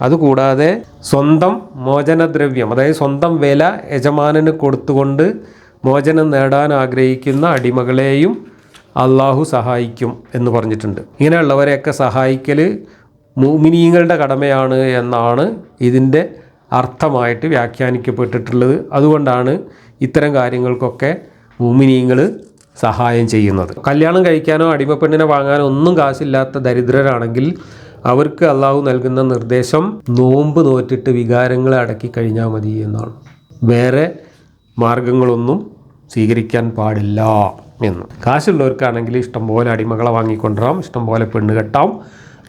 അതുകൂടാതെ സ്വന്തം മോചനദ്രവ്യം അതായത് സ്വന്തം വില യജമാനന് കൊടുത്തുകൊണ്ട് മോചനം നേടാൻ ആഗ്രഹിക്കുന്ന അടിമകളെയും അള്ളാഹു സഹായിക്കും എന്ന് പറഞ്ഞിട്ടുണ്ട്. ഇങ്ങനെയുള്ളവരെയൊക്കെ സഹായിക്കൽ മൂമിനീങ്ങളുടെ കടമയാണ് എന്നാണ് ഇതിന്റെ അർത്ഥമായിട്ട് വ്യാഖ്യാനിക്കപ്പെട്ടിട്ടുള്ളത്. അതുകൊണ്ടാണ് ഇത്തരം കാര്യങ്ങൾക്കൊക്കെ മൂമിനീങ്ങൾ സഹായം ചെയ്യുന്നത്. കല്യാണം കഴിക്കാനോ അടിമപ്പെണ്ണിനെ വാങ്ങാനോ ഒന്നും കാശില്ലാത്ത ദരിദ്രരാണെങ്കിൽ അവർക്ക് അള്ളാഹു നൽകുന്ന നിർദ്ദേശം നോമ്പ് നോറ്റിട്ട് വികാരങ്ങളെ അടക്കി കഴിഞ്ഞാൽ മതി എന്നാണ്. വേറെ മാർഗങ്ങളൊന്നും സ്വീകരിക്കാൻ പാടില്ല എന്ന്. കാശുള്ളവർക്കാണെങ്കിൽ ഇഷ്ടംപോലെ അടിമകളെ വാങ്ങിക്കൊണ്ടുവരാം ഇഷ്ടംപോലെ പെണ്ണ് കെട്ടാം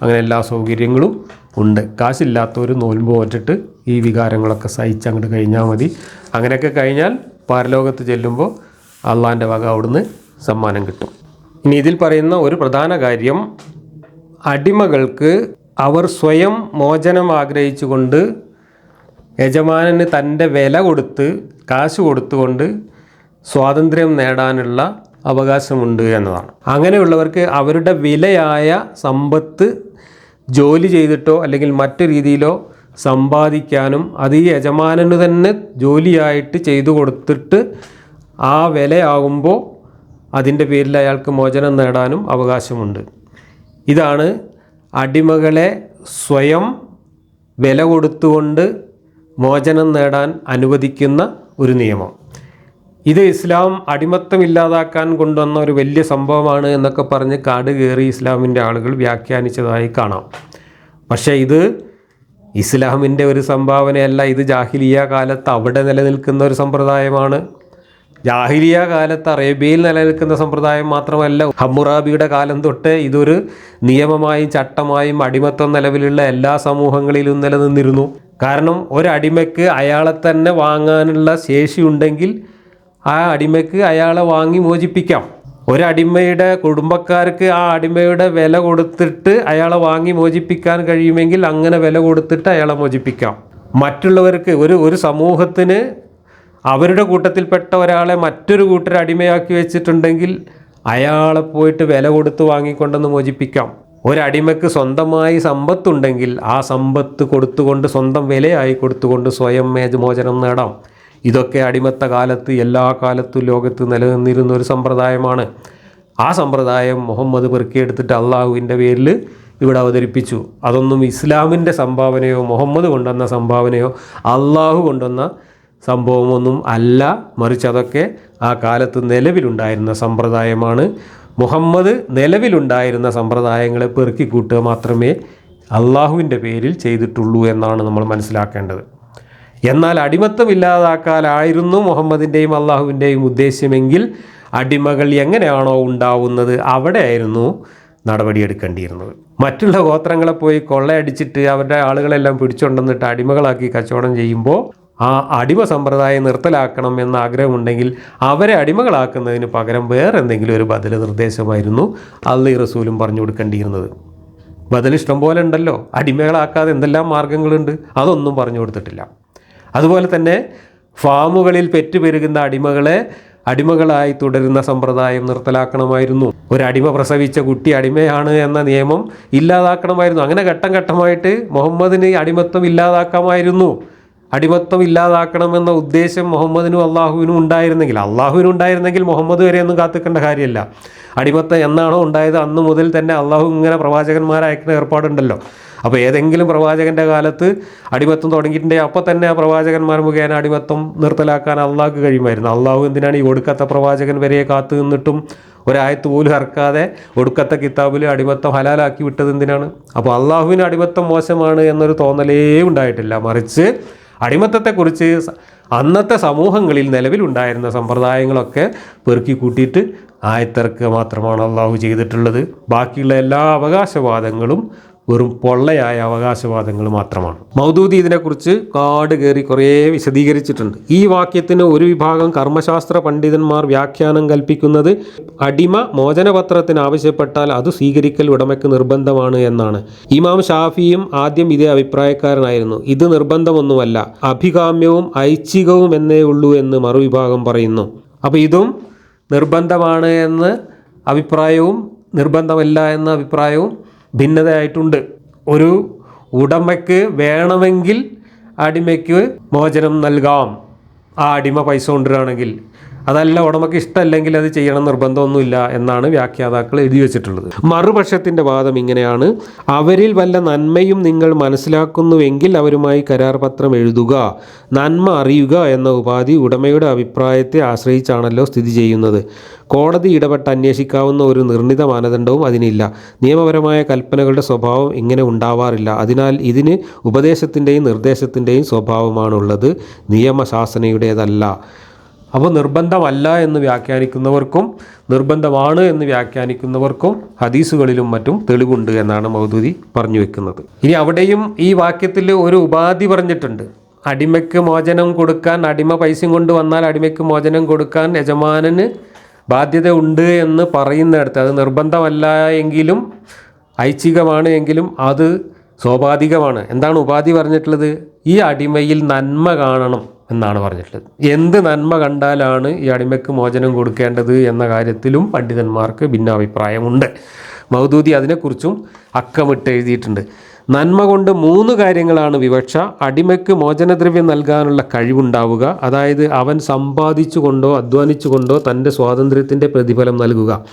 അങ്ങനെ എല്ലാ സൗകര്യങ്ങളും ഉണ്ട്. കാശില്ലാത്തവർ നോൽമ്പ് പോറ്റിട്ട് ഈ വികാരങ്ങളൊക്കെ സഹിച്ച് അങ്ങോട്ട് കഴിഞ്ഞാൽ മതി. അങ്ങനെയൊക്കെ കഴിഞ്ഞാൽ പാരലോകത്ത് ചെല്ലുമ്പോൾ അള്ളാന്റെ വക അവിടുന്ന് സമ്മാനം കിട്ടും. ഇനി ഇതിൽ പറയുന്ന ഒരു പ്രധാന കാര്യം അടിമകൾക്ക് അവർ സ്വയം മോചനം ആഗ്രഹിച്ചുകൊണ്ട് യജമാനന് തന്റെ വില കൊടുത്ത് കാശ് കൊടുത്തുകൊണ്ട് സ്വാതന്ത്ര്യം നേടാനുള്ള അവകാശമുണ്ട് എന്നതാണ്. അങ്ങനെയുള്ളവർക്ക് അവരുടെ വിലയായ സമ്പത്ത് ജോലി ചെയ്തിട്ടോ അല്ലെങ്കിൽ മറ്റു രീതിയിലോ സമ്പാദിക്കാനും അത് ഈ യജമാനന് തന്നെ ജോലിയായിട്ട് ചെയ്തു കൊടുത്തിട്ട് ആ വിലയാകുമ്പോൾ അതിന്റെ പേരിൽ അയാൾക്ക് മോചനം നേടാനും അവകാശമുണ്ട്. ഇതാണ് അടിമകളെ സ്വയം വില കൊടുത്തുകൊണ്ട് മോചനം നേടാൻ അനുവദിക്കുന്ന ഒരു നിയമം. ഇത് ഇസ്ലാം അടിമത്തം ഇല്ലാതാക്കാൻ കൊണ്ടുവന്ന ഒരു വലിയ സംഭവമാണ് എന്നൊക്കെ പറഞ്ഞ് കാട് കയറി ഇസ്ലാമിന്റെ ആളുകൾ വ്യാഖ്യാനിച്ചതായി കാണാം. പക്ഷേ ഇത് ഇസ്ലാമിന്റെ ഒരു സംഭാവനയല്ല ഇത് ജാഹിലിയ കാലത്ത് അവിടെ നിലനിൽക്കുന്ന ഒരു സമ്പ്രദായമാണ്. ജാഹിലിയ കാലത്ത് അറേബ്യയിൽ നിലനിൽക്കുന്ന സമ്പ്രദായം മാത്രമല്ല ഹമ്മുറാബിയുടെ കാലം തൊട്ട് ഇതൊരു നിയമമായും ചട്ടമായും അടിമത്തം നിലവിലുള്ള എല്ലാ സമൂഹങ്ങളിലും നിലനിന്നിരുന്നു. കാരണം ഒരടിമയ്ക്ക് അയാളെ തന്നെ വാങ്ങാനുള്ള ശേഷിയുണ്ടെങ്കിൽ ആ അടിമയ്ക്ക് അയാളെ വാങ്ങി മോചിപ്പിക്കാം. ഒരടിമയുടെ കുടുംബക്കാർക്ക് ആ അടിമയുടെ വില കൊടുത്തിട്ട് അയാളെ വാങ്ങി മോചിപ്പിക്കാൻ കഴിയുമെങ്കിൽ അങ്ങനെ വില കൊടുത്തിട്ട് അയാളെ മോചിപ്പിക്കാം. മറ്റുള്ളവർക്ക് ഒരു ഒരു സമൂഹത്തിന് അവരുടെ കൂട്ടത്തിൽപ്പെട്ട ഒരാളെ മറ്റൊരു കൂട്ടർ അടിമയാക്കി വെച്ചിട്ടുണ്ടെങ്കിൽ അയാളെ പോയിട്ട് വില കൊടുത്ത് വാങ്ങിക്കൊണ്ടെന്ന് മോചിപ്പിക്കാം. ഒരടിമയ്ക്ക് സ്വന്തമായി സമ്പത്തുണ്ടെങ്കിൽ ആ സമ്പത്ത് കൊടുത്തുകൊണ്ട് സ്വന്തം വിലയായി കൊടുത്തുകൊണ്ട് സ്വയം മേജ മോചനം നേടാം. ഇതൊക്കെ അടിമത്ത കാലത്ത് എല്ലാ കാലത്തും ലോകത്ത് നിലനിന്നിരുന്ന ഒരു സമ്പ്രദായമാണ്. ആ സമ്പ്രദായം മുഹമ്മദ് പെറുക്കിയെടുത്തിട്ട് അള്ളാഹുവിന്റെ പേരിൽ ഇവിടെ അവതരിപ്പിച്ചു. അതൊന്നും ഇസ്ലാമിന്റെ സംഭാവനയോ മുഹമ്മദ് കൊണ്ടുവന്ന സംഭാവനയോ അള്ളാഹു കൊണ്ടുവന്ന സംഭവമൊന്നും അല്ല. മറിച്ച് അതൊക്കെ ആ കാലത്ത് നിലവിലുണ്ടായിരുന്ന സമ്പ്രദായമാണ്. മുഹമ്മദ് നിലവിലുണ്ടായിരുന്ന സമ്പ്രദായങ്ങളെ പെറുക്കിക്കൂട്ടുക മാത്രമേ അള്ളാഹുവിന്റെ പേരിൽ ചെയ്തിട്ടുള്ളൂ എന്നാണ് നമ്മൾ മനസ്സിലാക്കേണ്ടത്. എന്നാൽ അടിമത്തം ഇല്ലാതാക്കാനായിരുന്നു മുഹമ്മദിന്റെയും അള്ളാഹുവിന്റെയും ഉദ്ദേശ്യമെങ്കിൽ അടിമകൾ എങ്ങനെയാണോ ഉണ്ടാവുന്നത് അവിടെയായിരുന്നു നടപടിയെടുക്കേണ്ടിയിരുന്നത്. മറ്റുള്ള ഗോത്രങ്ങളെ പോയി കൊള്ളയടിച്ചിട്ട് അവരുടെ ആളുകളെല്ലാം പിടിച്ചുകൊണ്ടുവന്നിട്ട് അടിമകളാക്കി കച്ചവടം ചെയ്യുമ്പോൾ ആ അടിമ സമ്പ്രദായം നിർത്തലാക്കണം എന്ന ആഗ്രഹമുണ്ടെങ്കിൽ അവരെ അടിമകളാക്കുന്നതിന് പകരം വേറെ എന്തെങ്കിലും ഒരു ബദൽ നിർദ്ദേശമായിരുന്നു അള്ളി റസൂലും പറഞ്ഞു കൊടുക്കേണ്ടിയിരുന്നത്. ബദൽ ഇഷ്ടം പോലെ ഉണ്ടല്ലോ. അടിമകളാക്കാതെ എന്തെല്ലാം മാർഗങ്ങളുണ്ട് അതൊന്നും പറഞ്ഞു കൊടുത്തിട്ടില്ല. അതുപോലെ തന്നെ ഫാമുകളിൽ പെറ്റുപെരുകുന്ന അടിമകളെ അടിമകളായി തുടരുന്ന സമ്പ്രദായം നിർത്തലാക്കണമായിരുന്നു. ഒരു അടിമ പ്രസവിച്ച കുട്ടി അടിമയാണ് എന്ന നിയമം ഇല്ലാതാക്കണമായിരുന്നു. അങ്ങനെ ഘട്ടം ഘട്ടമായിട്ട് മുഹമ്മദിന് അടിമത്വം ഇല്ലാതാക്കാമായിരുന്നു. അടിമത്വം ഇല്ലാതാക്കണമെന്ന ഉദ്ദേശം മുഹമ്മദിനും അള്ളാഹുവിനും ഉണ്ടായിരുന്നെങ്കിൽ അള്ളാഹുവിനും ഉണ്ടായിരുന്നെങ്കിൽ മുഹമ്മദ് വരെയൊന്നും കാത്തിക്കേണ്ട കാര്യമല്ല. അടിമത്തം എന്നാണോ ഉണ്ടായത് അന്ന് മുതൽ തന്നെ അള്ളാഹു ഇങ്ങനെ പ്രവാചകന്മാരെ അയക്കുന്ന ഏർപ്പാടുണ്ടല്ലോ. അപ്പോൾ ഏതെങ്കിലും പ്രവാചകന്റെ കാലത്ത് അടിമത്തം തുടങ്ങിയിട്ടുണ്ടെങ്കിൽ അപ്പോൾ തന്നെ ആ പ്രവാചകന്മാർ മുഖേന അടിമത്തം നിർത്തലാക്കാൻ അള്ളാഹ്ക്ക് കഴിയുമായിരുന്നു. അള്ളാഹു എന്തിനാണ് ഈ ഒടുക്കത്തെ പ്രവാചകൻ വരെ കാത്തു നിന്നിട്ടും ഒരായത്ത് പോലും ഇറക്കാതെ ഒടുക്കത്തെ കിതാബിൽ അടിമത്തം ഹലാലാക്കി വിട്ടത് എന്തിനാണ്? അപ്പോൾ അള്ളാഹുവിന് അടിമത്തം മോശമാണ് എന്നൊരു തോന്നലേ ഉണ്ടായിട്ടില്ല. മറിച്ച് അടിമത്തത്തെക്കുറിച്ച് അന്നത്തെ സമൂഹങ്ങളിൽ നിലവിലുണ്ടായിരുന്ന സമ്പ്രദായങ്ങളൊക്കെ പെറുക്കി കൂട്ടിയിട്ട് ആയത്തിറക്കുക മാത്രമാണ് അള്ളാഹു ചെയ്തിട്ടുള്ളത്. ബാക്കിയുള്ള എല്ലാ അവകാശവാദങ്ങളും വെറും പൊള്ളയായ അവകാശവാദങ്ങൾ മാത്രമാണ്. മൗദൂദി ഇതിനെക്കുറിച്ച് കാട് കയറി കുറേ വിശദീകരിച്ചിട്ടുണ്ട്. ഈ വാക്യത്തിന് ഒരു വിഭാഗം കർമ്മശാസ്ത്ര പണ്ഡിതന്മാർ വ്യാഖ്യാനം കൽപ്പിക്കുന്നത് അടിമ മോചനപത്രത്തിന് ആവശ്യപ്പെട്ടാൽ അത് സ്വീകരിക്കൽ ഉടമയ്ക്ക് നിർബന്ധമാണ് എന്നാണ്. ഇമാം ഷാഫിയും ആദ്യം ഇതേ അഭിപ്രായക്കാരനായിരുന്നു. ഇത് നിർബന്ധമൊന്നുമല്ല അഭികാമ്യവും ഐച്ഛികവും എന്നേ ഉള്ളൂ എന്ന് മറുവിഭാഗം പറയുന്നു. അപ്പോൾ ഇതും നിർബന്ധമാണ് എന്ന് അഭിപ്രായവും നിർബന്ധമല്ല എന്ന അഭിപ്രായവും ഭിന്നതയായിട്ടുണ്ട്. ഒരു ഉടമയ്ക്ക് വേണമെങ്കിൽ അടിമയ്ക്ക് മോചനം നൽകാം. ആ അടിമ പൈസ കൊണ്ടുവരികയാണെങ്കിൽ അതല്ല ഉടമയ്ക്ക് ഇഷ്ടമല്ലെങ്കിൽ അത് ചെയ്യണം നിർബന്ധമൊന്നുമില്ല എന്നാണ് വ്യാഖ്യാതാക്കൾ എഴുതി വെച്ചിട്ടുള്ളത്. മറുപക്ഷത്തിന്റെ വാദം ഇങ്ങനെയാണ്. അവരിൽ വല്ല നന്മയും നിങ്ങൾ മനസ്സിലാക്കുന്നുവെങ്കിൽ അവരുമായി കരാർ പത്രം എഴുതുക നന്മ അറിയുക എന്ന ഉപാധി ഉടമയുടെ അഭിപ്രായത്തെ ആശ്രയിച്ചാണല്ലോ സ്ഥിതി ചെയ്യുന്നത്. കോടതി ഇടപെട്ട് അന്വേഷിക്കാവുന്ന ഒരു നിർണിത മാനദണ്ഡവും അതിനില്ല. നിയമപരമായ കൽപ്പനകളുടെ സ്വഭാവം ഇങ്ങനെ ഉണ്ടാവാറില്ല. അതിനാൽ ഇതിന് ഉപദേശത്തിന്റെയും നിർദ്ദേശത്തിന്റെയും സ്വഭാവമാണുള്ളത്. നിയമശാസനയുടേതല്ല. അപ്പോൾ നിർബന്ധമല്ല എന്ന് വ്യാഖ്യാനിക്കുന്നവർക്കും നിർബന്ധമാണ് എന്ന് വ്യാഖ്യാനിക്കുന്നവർക്കും ഹദീസുകളിലും മറ്റും തെളിവുണ്ട് എന്നാണ് മൗദൂദി പറഞ്ഞു വെക്കുന്നത്. ഇനി അവിടെയും ഈ വാക്യത്തിൽ ഒരു ഉപാധി പറഞ്ഞിട്ടുണ്ട്. അടിമയ്ക്ക് മോചനം കൊടുക്കാൻ അടിമ പൈസയും കൊണ്ട് വന്നാൽ അടിമയ്ക്ക് മോചനം കൊടുക്കാൻ യജമാനന് ബാധ്യത ഉണ്ട് എന്ന് പറയുന്നിടത്ത് അത് നിർബന്ധമല്ല എങ്കിലും ഐച്ഛികമാണ് എങ്കിലും അത് സ്വാഭാവികമാണ്. എന്താണ് ഉപാധി പറഞ്ഞിട്ടുള്ളത്? ഈ അടിമയിൽ നന്മ കാണണം. എന്നാണ് പറഞ്ഞിട്ടുള്ളത്. എന്ത് നന്മ കണ്ടാലാണ് ഈ അടിമയ്ക്ക് മോചനം കൊടുക്കേണ്ടത് എന്ന കാര്യത്തിലും പണ്ഡിതന്മാർക്ക് ഭിന്നാഭിപ്രായമുണ്ട്. മൗദൂദി അതിനെക്കുറിച്ചും അക്കമിട്ട് എഴുതിയിട്ടുണ്ട്. നന്മ കൊണ്ട് മൂന്ന് കാര്യങ്ങളാണ് വിവക്ഷ. അടിമയ്ക്ക് മോചനദ്രവ്യം നൽകാനുള്ള കഴിവുണ്ടാവുക. അതായത് അവൻ സമ്പാദിച്ചുകൊണ്ടോ അധ്വാനിച്ചുകൊണ്ടോ തന്റെ സ്വാതന്ത്ര്യത്തിന്റെ പ്രതിഫലം നൽകുക.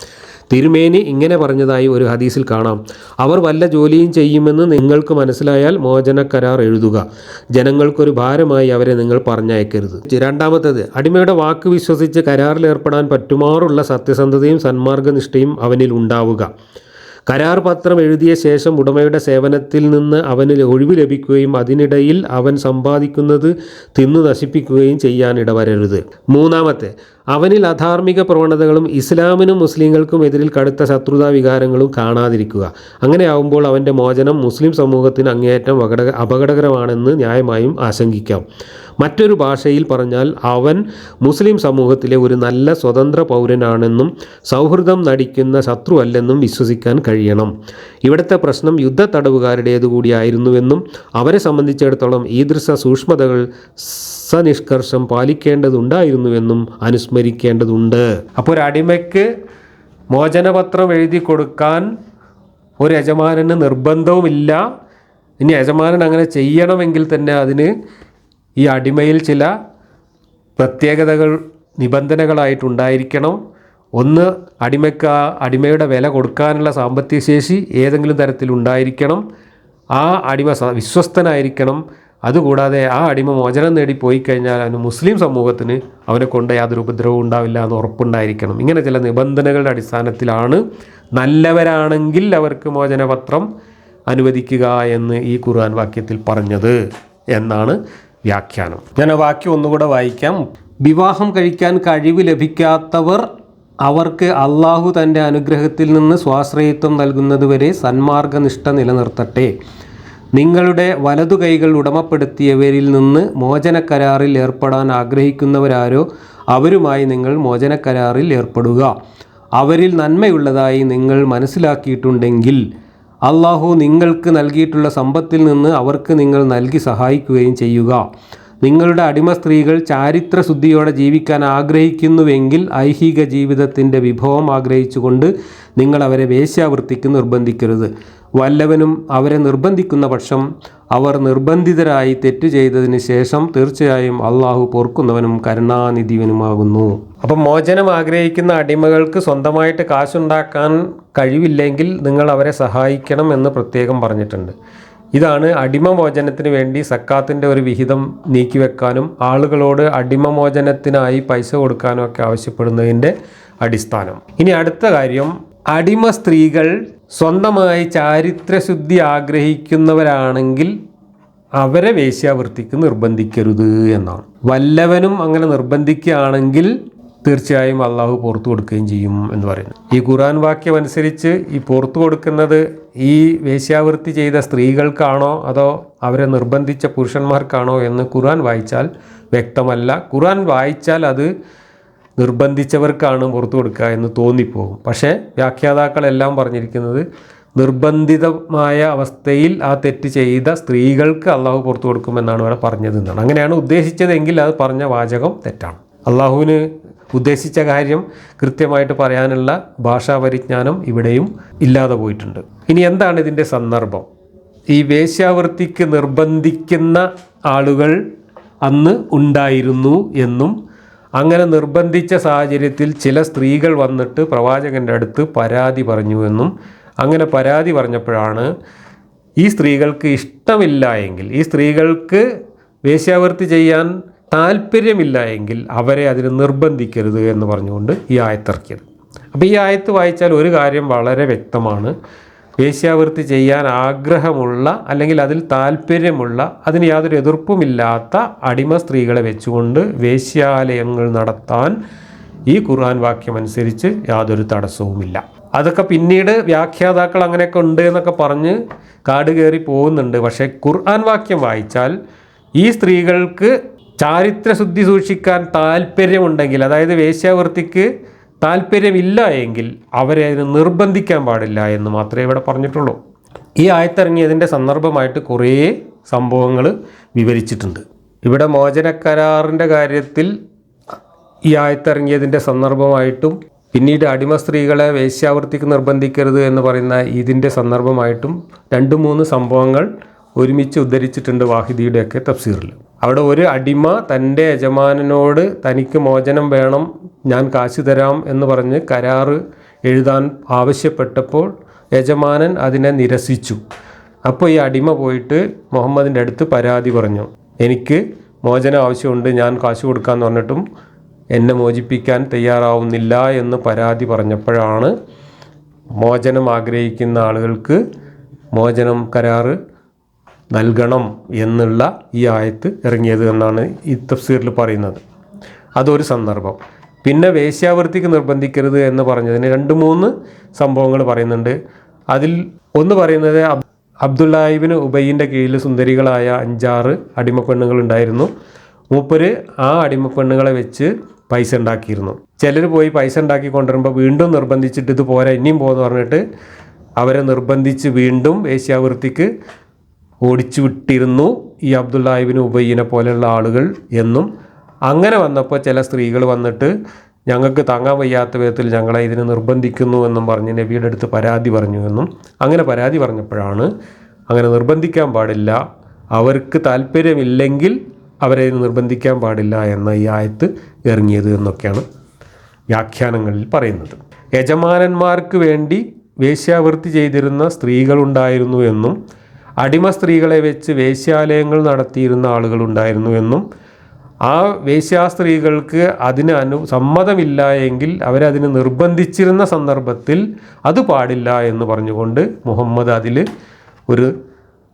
തിരുമേനി ഇങ്ങനെ പറഞ്ഞതായി ഒരു ഹദീസിൽ കാണാം. അവർ വല്ല ജോലിയും ചെയ്യുമെന്ന് നിങ്ങൾക്ക് മനസ്സിലായാൽ മോചന കരാർ എഴുതുക. ജനങ്ങൾക്കൊരു ഭാരമായി അവരെ നിങ്ങൾ പറഞ്ഞയക്കരുത്. രണ്ടാമത്തേത് അടിമയുടെ വാക്ക് വിശ്വസിച്ച് കരാറിൽ ഏർപ്പെടാൻ പറ്റുമാറുള്ള സത്യസന്ധതയും സന്മാർഗനിഷ്ഠയും അവനിൽ ഉണ്ടാവുക. കരാർ പത്രം എഴുതിയ ശേഷം ഉടമയുടെ സേവനത്തിൽ നിന്ന് അവന് ഒഴിവ് ലഭിക്കുകയും അതിനിടയിൽ അവൻ സമ്പാദിക്കുന്നത് തിന്നു നശിപ്പിക്കുകയും ചെയ്യാൻ ഇടവരരുത്. മൂന്നാമത്തെ അവനിൽ അധാർമിക പ്രവണതകളും ഇസ്ലാമിനും മുസ്ലിങ്ങൾക്കും എതിരിൽ കടുത്ത ശത്രുതാ വികാരങ്ങളും കാണാതിരിക്കുക. അങ്ങനെയാവുമ്പോൾ അവന്റെ മോചനം മുസ്ലിം സമൂഹത്തിന് അങ്ങേയറ്റം അപകട അപകടകരമാണെന്ന് ന്യായമായും ആശങ്കിക്കാം. മറ്റൊരു ഭാഷയിൽ പറഞ്ഞാൽ അവൻ മുസ്ലിം സമൂഹത്തിലെ ഒരു നല്ല സ്വതന്ത്ര പൗരനാണെന്നും സൗഹൃദം നടിക്കുന്ന ശത്രുവല്ലെന്നും വിശ്വസിക്കാൻ കഴിയണം. ഇവിടുത്തെ പ്രശ്നം യുദ്ധ തടവുകാരുടേതുകൂടിയായിരുന്നുവെന്നും അവരെ സംബന്ധിച്ചിടത്തോളം ഈദൃശ സൂക്ഷ്മതകൾ സനിഷ്കർഷം പാലിക്കേണ്ടതുണ്ടായിരുന്നുവെന്നും അനുസ്മരിക്കേണ്ടതുണ്ട്. അപ്പോൾ ഒരു അടിമയ്ക്ക് മോചനപത്രം എഴുതി കൊടുക്കാൻ ഒരു യജമാനന് നിർബന്ധവുമില്ല. ഇനി യജമാനൻ അങ്ങനെ ചെയ്യണമെങ്കിൽ തന്നെ അതിന് ഈ അടിമയിൽ ചില പ്രത്യേകതകൾ നിബന്ധനകളായിട്ടുണ്ടായിരിക്കണം. ഒന്ന് അടിമയ്ക്ക് അടിമയുടെ വില കൊടുക്കാനുള്ള സാമ്പത്തിക ശേഷി ഏതെങ്കിലും തരത്തിലുണ്ടായിരിക്കണം ആ അടിമ വിശ്വസ്തനായിരിക്കണം. അതുകൂടാതെ ആ അടിമ മോചനം നേടി പോയി കഴിഞ്ഞാൽ അവന് മുസ്ലിം സമൂഹത്തിന് അവനെ കൊണ്ട് യാതൊരു ഉപദ്രവവും ഉണ്ടാവില്ല എന്ന് ഉറപ്പുണ്ടായിരിക്കണം. ഇങ്ങനെ ചില നിബന്ധനകളുടെ അടിസ്ഥാനത്തിലാണ് നല്ലവരാണെങ്കിൽ അവർക്ക് മോചനപത്രം അനുവദിക്കുക എന്ന് ഈ ഖുർആൻ വാക്യത്തിൽ പറഞ്ഞത് എന്നാണ് വ്യാഖ്യാനം. ഞാൻ വാക്യം ഒന്നുകൂടെ വായിക്കാം. വിവാഹം കഴിക്കാൻ കഴിവ് ലഭിക്കാത്തവർ അവർക്ക് അള്ളാഹു തന്റെ അനുഗ്രഹത്തിൽ നിന്ന് സ്വാശ്രയത്വം നൽകുന്നതുവരെ സന്മാർഗനിഷ്ഠ നിലനിർത്തട്ടെ. നിങ്ങളുടെ വലതു കൈകൾ ഉടമപ്പെടുത്തിയവരിൽ നിന്ന് മോചന കരാറിൽ ഏർപ്പെടാൻ ആഗ്രഹിക്കുന്നവരാരോ അവരുമായി നിങ്ങൾ മോചന കരാറിൽ ഏർപ്പെടുക. അവരിൽ നന്മയുള്ളതായി നിങ്ങൾ മനസ്സിലാക്കിയിട്ടുണ്ടെങ്കിൽ അള്ളാഹു നിങ്ങൾക്ക് നൽകിയിട്ടുള്ള സമ്പത്തിൽ നിന്ന് അവർക്ക് നിങ്ങൾ നൽകി സഹായിക്കുകയും ചെയ്യുക. നിങ്ങളുടെ അടിമ സ്ത്രീകൾ ചാരിത്ര ശുദ്ധിയോടെ ജീവിക്കാൻ ആഗ്രഹിക്കുന്നുവെങ്കിൽ ഐഹിക ജീവിതത്തിന്റെ വിഭവം ആഗ്രഹിച്ചുകൊണ്ട് നിങ്ങൾ അവരെ വേശ്യാവൃത്തിക്ക് നിർബന്ധിക്കരുത്. വല്ലവനും അവരെ നിർബന്ധിക്കുന്ന പക്ഷം അവർ നിർബന്ധിതരായി തെറ്റ് ചെയ്തതിന് ശേഷം തീർച്ചയായും അള്ളാഹു പൊറുക്കുന്നവനും കരുണാനിധിവനുമാകുന്നു അപ്പം മോചനം ആഗ്രഹിക്കുന്ന അടിമകൾക്ക് സ്വന്തമായിട്ട് കാശുണ്ടാക്കാൻ കഴിവില്ലെങ്കിൽ നിങ്ങൾ അവരെ സഹായിക്കണം എന്ന് പ്രത്യേകം പറഞ്ഞിട്ടുണ്ട്. ഇതാണ് അടിമമോചനത്തിന് വേണ്ടി സക്കാത്തിന്റെ ഒരു വിഹിതം നീക്കിവെക്കാനും ആളുകളോട് അടിമമോചനത്തിനായി പൈസ കൊടുക്കാനും ഒക്കെ ആവശ്യപ്പെടുന്നതിന്റെ അടിസ്ഥാനം. ഇനി അടുത്ത കാര്യം അടിമ സ്ത്രീകൾ സ്വന്തമായി ചാരിത്രശുദ്ധി ആഗ്രഹിക്കുന്നവരാണെങ്കിൽ അവരെ വേശ്യാവൃത്തിക്ക് നിർബന്ധിക്കരുത് എന്നാണ്. വല്ലവനും അങ്ങനെ നിർബന്ധിക്കുകയാണെങ്കിൽ തീർച്ചയായും അള്ളാഹു പുറത്തു കൊടുക്കുകയും ചെയ്യും എന്ന് പറയുന്നു. ഈ ഖുറാൻ വാക്യം അനുസരിച്ച് ഈ പുറത്തു കൊടുക്കുന്നത് ഈ വേശ്യാവൃത്തി ചെയ്ത സ്ത്രീകൾക്കാണോ അതോ അവരെ നിർബന്ധിച്ച പുരുഷന്മാർക്കാണോ എന്ന് ഖുറാൻ വായിച്ചാൽ വ്യക്തമല്ല. ഖുറാൻ വായിച്ചാൽ അത് നിർബന്ധിച്ചവർക്കാണ് പുറത്തു കൊടുക്കുക എന്ന് തോന്നിപ്പോകും. പക്ഷേ വ്യാഖ്യാതാക്കളെല്ലാം പറഞ്ഞിരിക്കുന്നത് നിർബന്ധിതമായ അവസ്ഥയിൽ ആ തെറ്റ് ചെയ്ത സ്ത്രീകൾക്ക് അള്ളാഹു പുറത്തു കൊടുക്കുമെന്നാണ് ഇവിടെ പറഞ്ഞത് എന്നാണ്. അങ്ങനെയാണ് ഉദ്ദേശിച്ചതെങ്കിൽ അത് പറഞ്ഞ വാചകം തെറ്റാണ്. അള്ളാഹുവിന് ഉദ്ദേശിച്ച കാര്യം കൃത്യമായിട്ട് പറയാനുള്ള ഭാഷാ പരിജ്ഞാനം ഇവിടെയും ഇല്ലാതെ പോയിട്ടുണ്ട്. ഇനി എന്താണ് ഇതിന്റെ സന്ദർഭം? ഈ വേശ്യാവൃത്തിക്ക് നിർബന്ധിക്കുന്ന ആളുകൾ അന്ന് ഉണ്ടായിരുന്നു എന്നും അങ്ങനെ നിർബന്ധിച്ച സാഹചര്യത്തിൽ ചില സ്ത്രീകൾ വന്നിട്ട് പ്രവാചകന്റെ അടുത്ത് പരാതി പറഞ്ഞു എന്നും അങ്ങനെ പരാതി പറഞ്ഞപ്പോഴാണ് ഈ സ്ത്രീകൾക്ക് ഇഷ്ടമില്ല എങ്കിൽ ഈ സ്ത്രീകൾക്ക് വേശ്യാവൃത്തി ചെയ്യാൻ താല്പര്യമില്ല എങ്കിൽ അവരെ അതിന് നിർബന്ധിക്കരുത് എന്ന് പറഞ്ഞുകൊണ്ട് ഈ ആയത്തിറക്കിയത് അപ്പോൾ ഈ ആയത്ത് വായിച്ചാൽ ഒരു കാര്യം വളരെ വ്യക്തമാണ്. വേശ്യാവൃത്തി ചെയ്യാൻ ആഗ്രഹമുള്ള അല്ലെങ്കിൽ അതിൽ താല്പര്യമുള്ള അതിന് യാതൊരു എതിർപ്പുമില്ലാത്ത അടിമ സ്ത്രീകളെ വെച്ചുകൊണ്ട് വേശ്യാലയങ്ങൾ നടത്താൻ ഈ ഖുർആൻ വാക്യമനുസരിച്ച് യാതൊരു തടസ്സവുമില്ല. അതൊക്കെ പിന്നീട് വ്യാഖ്യാതാക്കൾ അങ്ങനെയൊക്കെ ഉണ്ട് എന്നൊക്കെ പറഞ്ഞ് കാട് കയറി പോകുന്നുണ്ട്. പക്ഷേ ഖുർആൻ വാക്യം വായിച്ചാൽ ഈ സ്ത്രീകൾക്ക് ചാരിത്രശുദ്ധി സൂക്ഷിക്കാൻ താല്പര്യമുണ്ടെങ്കിൽ അതായത് വേശ്യാവൃത്തിക്ക് താല്പര്യമില്ല എങ്കിൽ അവരെ അതിന് നിർബന്ധിക്കാൻ പാടില്ല എന്ന് മാത്രമേ ഇവിടെ പറഞ്ഞിട്ടുള്ളൂ. ഈ ആയത്തിറങ്ങിയതിന്റെ സന്ദർഭമായിട്ട് കുറേ സംഭവങ്ങൾ വിവരിച്ചിട്ടുണ്ട്. ഇവിടെ മോചന മോചനക്കരാറിന്റെ കാര്യത്തിൽ ഈ ആയത്തിറങ്ങിയതിന്റെ സന്ദർഭമായിട്ടും പിന്നീട് അടിമ സ്ത്രീകളെ വേശ്യാവൃത്തിക്ക് നിർബന്ധിക്കരുത് എന്ന് പറയുന്ന ഇതിന്റെ സന്ദർഭമായിട്ടും രണ്ട് മൂന്ന് സംഭവങ്ങൾ ഒരുമിച്ച് ഉദ്ധരിച്ചിട്ടുണ്ട് വാഹിദിയുടെയൊക്കെ തഫ്സീറിൽ. അവിടെ ഒരു അടിമ തന്റെ യജമാനനോട് തനിക്ക് മോചനം വേണം ഞാൻ കാശ് തരാം എന്ന് പറഞ്ഞ് കരാറ് എഴുതാൻ ആവശ്യപ്പെട്ടപ്പോൾ യജമാനൻ അതിനെ നിരസിച്ചു. അപ്പോൾ ഈ അടിമ പോയിട്ട് മുഹമ്മദിന്റെ അടുത്ത് പരാതി പറഞ്ഞു. എനിക്ക് മോചനം ആവശ്യമുണ്ട് ഞാൻ കാശ് കൊടുക്കാമെന്ന് പറഞ്ഞിട്ടും എന്നെ മോചിപ്പിക്കാൻ തയ്യാറാവുന്നില്ല എന്ന് പരാതി പറഞ്ഞപ്പോഴാണ് മോചനം ആഗ്രഹിക്കുന്ന ആളുകൾക്ക് മോചനം കരാറ് നൽകണം എന്നുള്ള ഈ ആയത്ത് ഇറങ്ങിയത് എന്നാണ് ഈ തഫ്സീറിൽ പറയുന്നത്. അതൊരു സന്ദർഭം. പിന്നെ വേശ്യാവൃത്തിക്ക് നിർബന്ധിക്കരുത് എന്ന് പറഞ്ഞതിന് രണ്ട് മൂന്ന് സംഭവങ്ങൾ പറയുന്നുണ്ട്. അതിൽ ഒന്ന് പറയുന്നത് അബ് അബ്ദുല്ലാഹിബിന് ഉബൈന്റെ കീഴിൽ സുന്ദരികളായ അഞ്ചാറ് അടിമപ്പെണ്ണുങ്ങൾ ഉണ്ടായിരുന്നു. മൂപ്പര് ആ അടിമപ്പെണ്ണുകളെ വെച്ച് പൈസ ഉണ്ടാക്കിയിരുന്നു. ചിലർ പോയി പൈസ ഉണ്ടാക്കി കൊണ്ടുവരുമ്പോൾ വീണ്ടും നിർബന്ധിച്ചിട്ട് ഇത് പോരാ ഇനിയും പോകുമെന്ന് പറഞ്ഞിട്ട് അവരെ നിർബന്ധിച്ച് വീണ്ടും വേശ്യാവൃത്തിക്ക് ഓടിച്ചു വിട്ടിരുന്നു ഈ അബ്ദുല്ലാഹിബിന് ഉബയ്യനെ പോലെയുള്ള ആളുകൾ എന്നും. അങ്ങനെ വന്നപ്പോൾ ചില സ്ത്രീകൾ വന്നിട്ട് ഞങ്ങൾക്ക് താങ്ങാൻ വയ്യാത്ത വിധത്തിൽ ഞങ്ങളെ ഇതിനെ നിർബന്ധിക്കുന്നു എന്നും പറഞ്ഞ് നബിയുടെ അടുത്ത് പരാതി പറഞ്ഞു എന്നും. അങ്ങനെ പരാതി പറഞ്ഞപ്പോഴാണ് അങ്ങനെ നിർബന്ധിക്കാൻ പാടില്ല. അവർക്ക് താല്പര്യമില്ലെങ്കിൽ അവരെ നിർബന്ധിക്കാൻ പാടില്ല എന്ന ഈ ആയത്ത് ഇറങ്ങിയത് എന്നൊക്കെയാണ് വ്യാഖ്യാനങ്ങളിൽ പറയുന്നത്. യജമാനന്മാർക്ക് വേണ്ടി വേശ്യാവൃത്തി ചെയ്തിരുന്ന സ്ത്രീകളുണ്ടായിരുന്നു എന്നും അടിമ സ്ത്രീകളെ വെച്ച് വേശ്യാലയങ്ങൾ നടത്തിയിരുന്ന ആളുകളുണ്ടായിരുന്നു എന്നും ആ വേശ്യാ സ്ത്രീകൾക്ക് അതിന് അനു സമ്മതമില്ല എങ്കിൽ അവരതിന് നിർബന്ധിച്ചിരുന്ന സന്ദർഭത്തിൽ അത് പാടില്ല എന്ന് പറഞ്ഞുകൊണ്ട് മുഹമ്മദ് അതിൽ ഒരു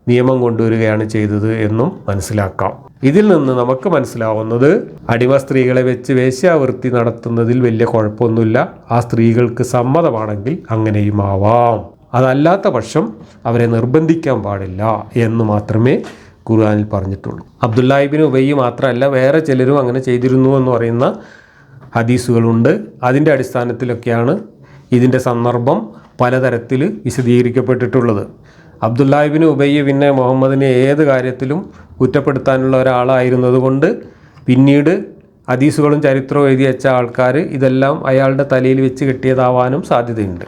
നിയമം കൊണ്ടുവരികയാണ് ചെയ്തത് എന്നും മനസ്സിലാക്കാം. ഇതിൽ നിന്ന് നമുക്ക് മനസ്സിലാവുന്നത് അടിമ സ്ത്രീകളെ വെച്ച് വേശ്യാവൃത്തി നടത്തുന്നതിൽ വലിയ കുഴപ്പമൊന്നുമില്ല. ആ സ്ത്രീകൾക്ക് സമ്മതമാണെങ്കിൽ അങ്ങനെയും ആവാം. അതല്ലാത്ത പക്ഷം അവരെ നിർബന്ധിക്കാൻ പാടില്ല എന്ന് മാത്രമേ ഖുർആാനിൽ പറഞ്ഞിട്ടുള്ളൂ. അബ്ദുല്ലാഹിബിന് ഉബയ്യ മാത്രമല്ല വേറെ ചിലരും അങ്ങനെ ചെയ്തിരുന്നു എന്ന് പറയുന്ന ഹദീസുകളുണ്ട്. അതിന്റെ അടിസ്ഥാനത്തിലൊക്കെയാണ് ഇതിന്റെ സന്ദർഭം പലതരത്തിൽ വിശദീകരിക്കപ്പെട്ടിട്ടുള്ളത്. അബ്ദുല്ലാഹിബിന് ഉബയ്യ പിന്നെ മുഹമ്മദിനെ ഏത് കാര്യത്തിലും കുറ്റപ്പെടുത്താനുള്ള ഒരാളായിരുന്നതുകൊണ്ട് പിന്നീട് ഹദീസുകളും ചരിത്രവും എഴുതി വെച്ച ആൾക്കാർ ഇതെല്ലാം അയാളുടെ തലയിൽ വെച്ച് കെട്ടിയതാവാനും സാധ്യതയുണ്ട്.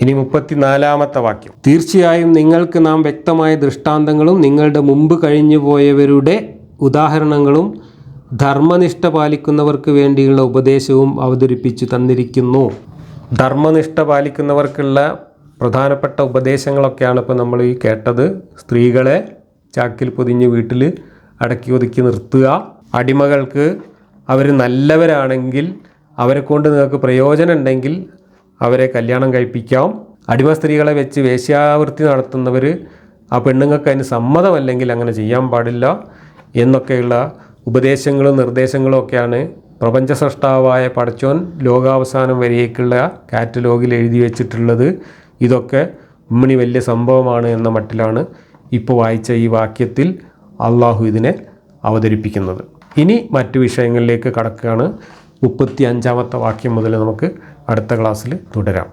ഇനി മുപ്പത്തിനാലാമത്തെ വാക്യം. തീർച്ചയായും നിങ്ങൾക്ക് നാം വ്യക്തമായ ദൃഷ്ടാന്തങ്ങളും നിങ്ങളുടെ മുമ്പ് കഴിഞ്ഞുപോയവരുടെ ഉദാഹരണങ്ങളും ധർമ്മനിഷ്ഠ പാലിക്കുന്നവർക്ക് വേണ്ടിയുള്ള ഉപദേശവും അവതരിപ്പിച്ചു തന്നിരിക്കുന്നു. ധർമ്മനിഷ്ഠ പാലിക്കുന്നവർക്കുള്ള പ്രധാനപ്പെട്ട ഉപദേശങ്ങളൊക്കെയാണ് ഇപ്പോൾ നമ്മൾ ഈ കേട്ടത്. സ്ത്രീകളെ ചാക്കിൽ പൊതിഞ്ഞ് വീട്ടിൽ അടക്കി ഒതുക്കി നിർത്തുക. അടിമകൾക്ക് അവർ നല്ലവരാണെങ്കിൽ അവരെ കൊണ്ട് നിങ്ങൾക്ക് പ്രയോജനം ഉണ്ടെങ്കിൽ അവരെ കല്യാണം കഴിപ്പിക്കാം. അടിമ സ്ത്രീകളെ വെച്ച് വേശ്യാവൃത്തി നടത്തുന്നവർ ആ പെണ്ണുങ്ങൾക്ക് അതിന് സമ്മതമല്ലെങ്കിൽ അങ്ങനെ ചെയ്യാൻ പാടില്ല എന്നൊക്കെയുള്ള ഉപദേശങ്ങളും നിർദ്ദേശങ്ങളും ഒക്കെയാണ് പ്രപഞ്ച സൃഷ്ടാവായ പടച്ചോൻ ലോകാവസാനം വരേക്കുള്ള കാറ്റലോഗിൽ എഴുതി വെച്ചിട്ടുള്ളത്. ഇതൊക്കെ ഉമ്മണി വലിയ സംഭവമാണ് എന്ന മട്ടിലാണ് ഇപ്പോൾ വായിച്ച ഈ വാക്യത്തിൽ അള്ളാഹു ഇതിനെ അവതരിപ്പിക്കുന്നത്. ഇനി മറ്റു വിഷയങ്ങളിലേക്ക് കടക്കുകയാണ്. മുപ്പത്തി അഞ്ചാമത്തെ വാക്യം മുതൽ നമുക്ക് അടുത്ത ക്ലാസ്സിൽ തുടരാം.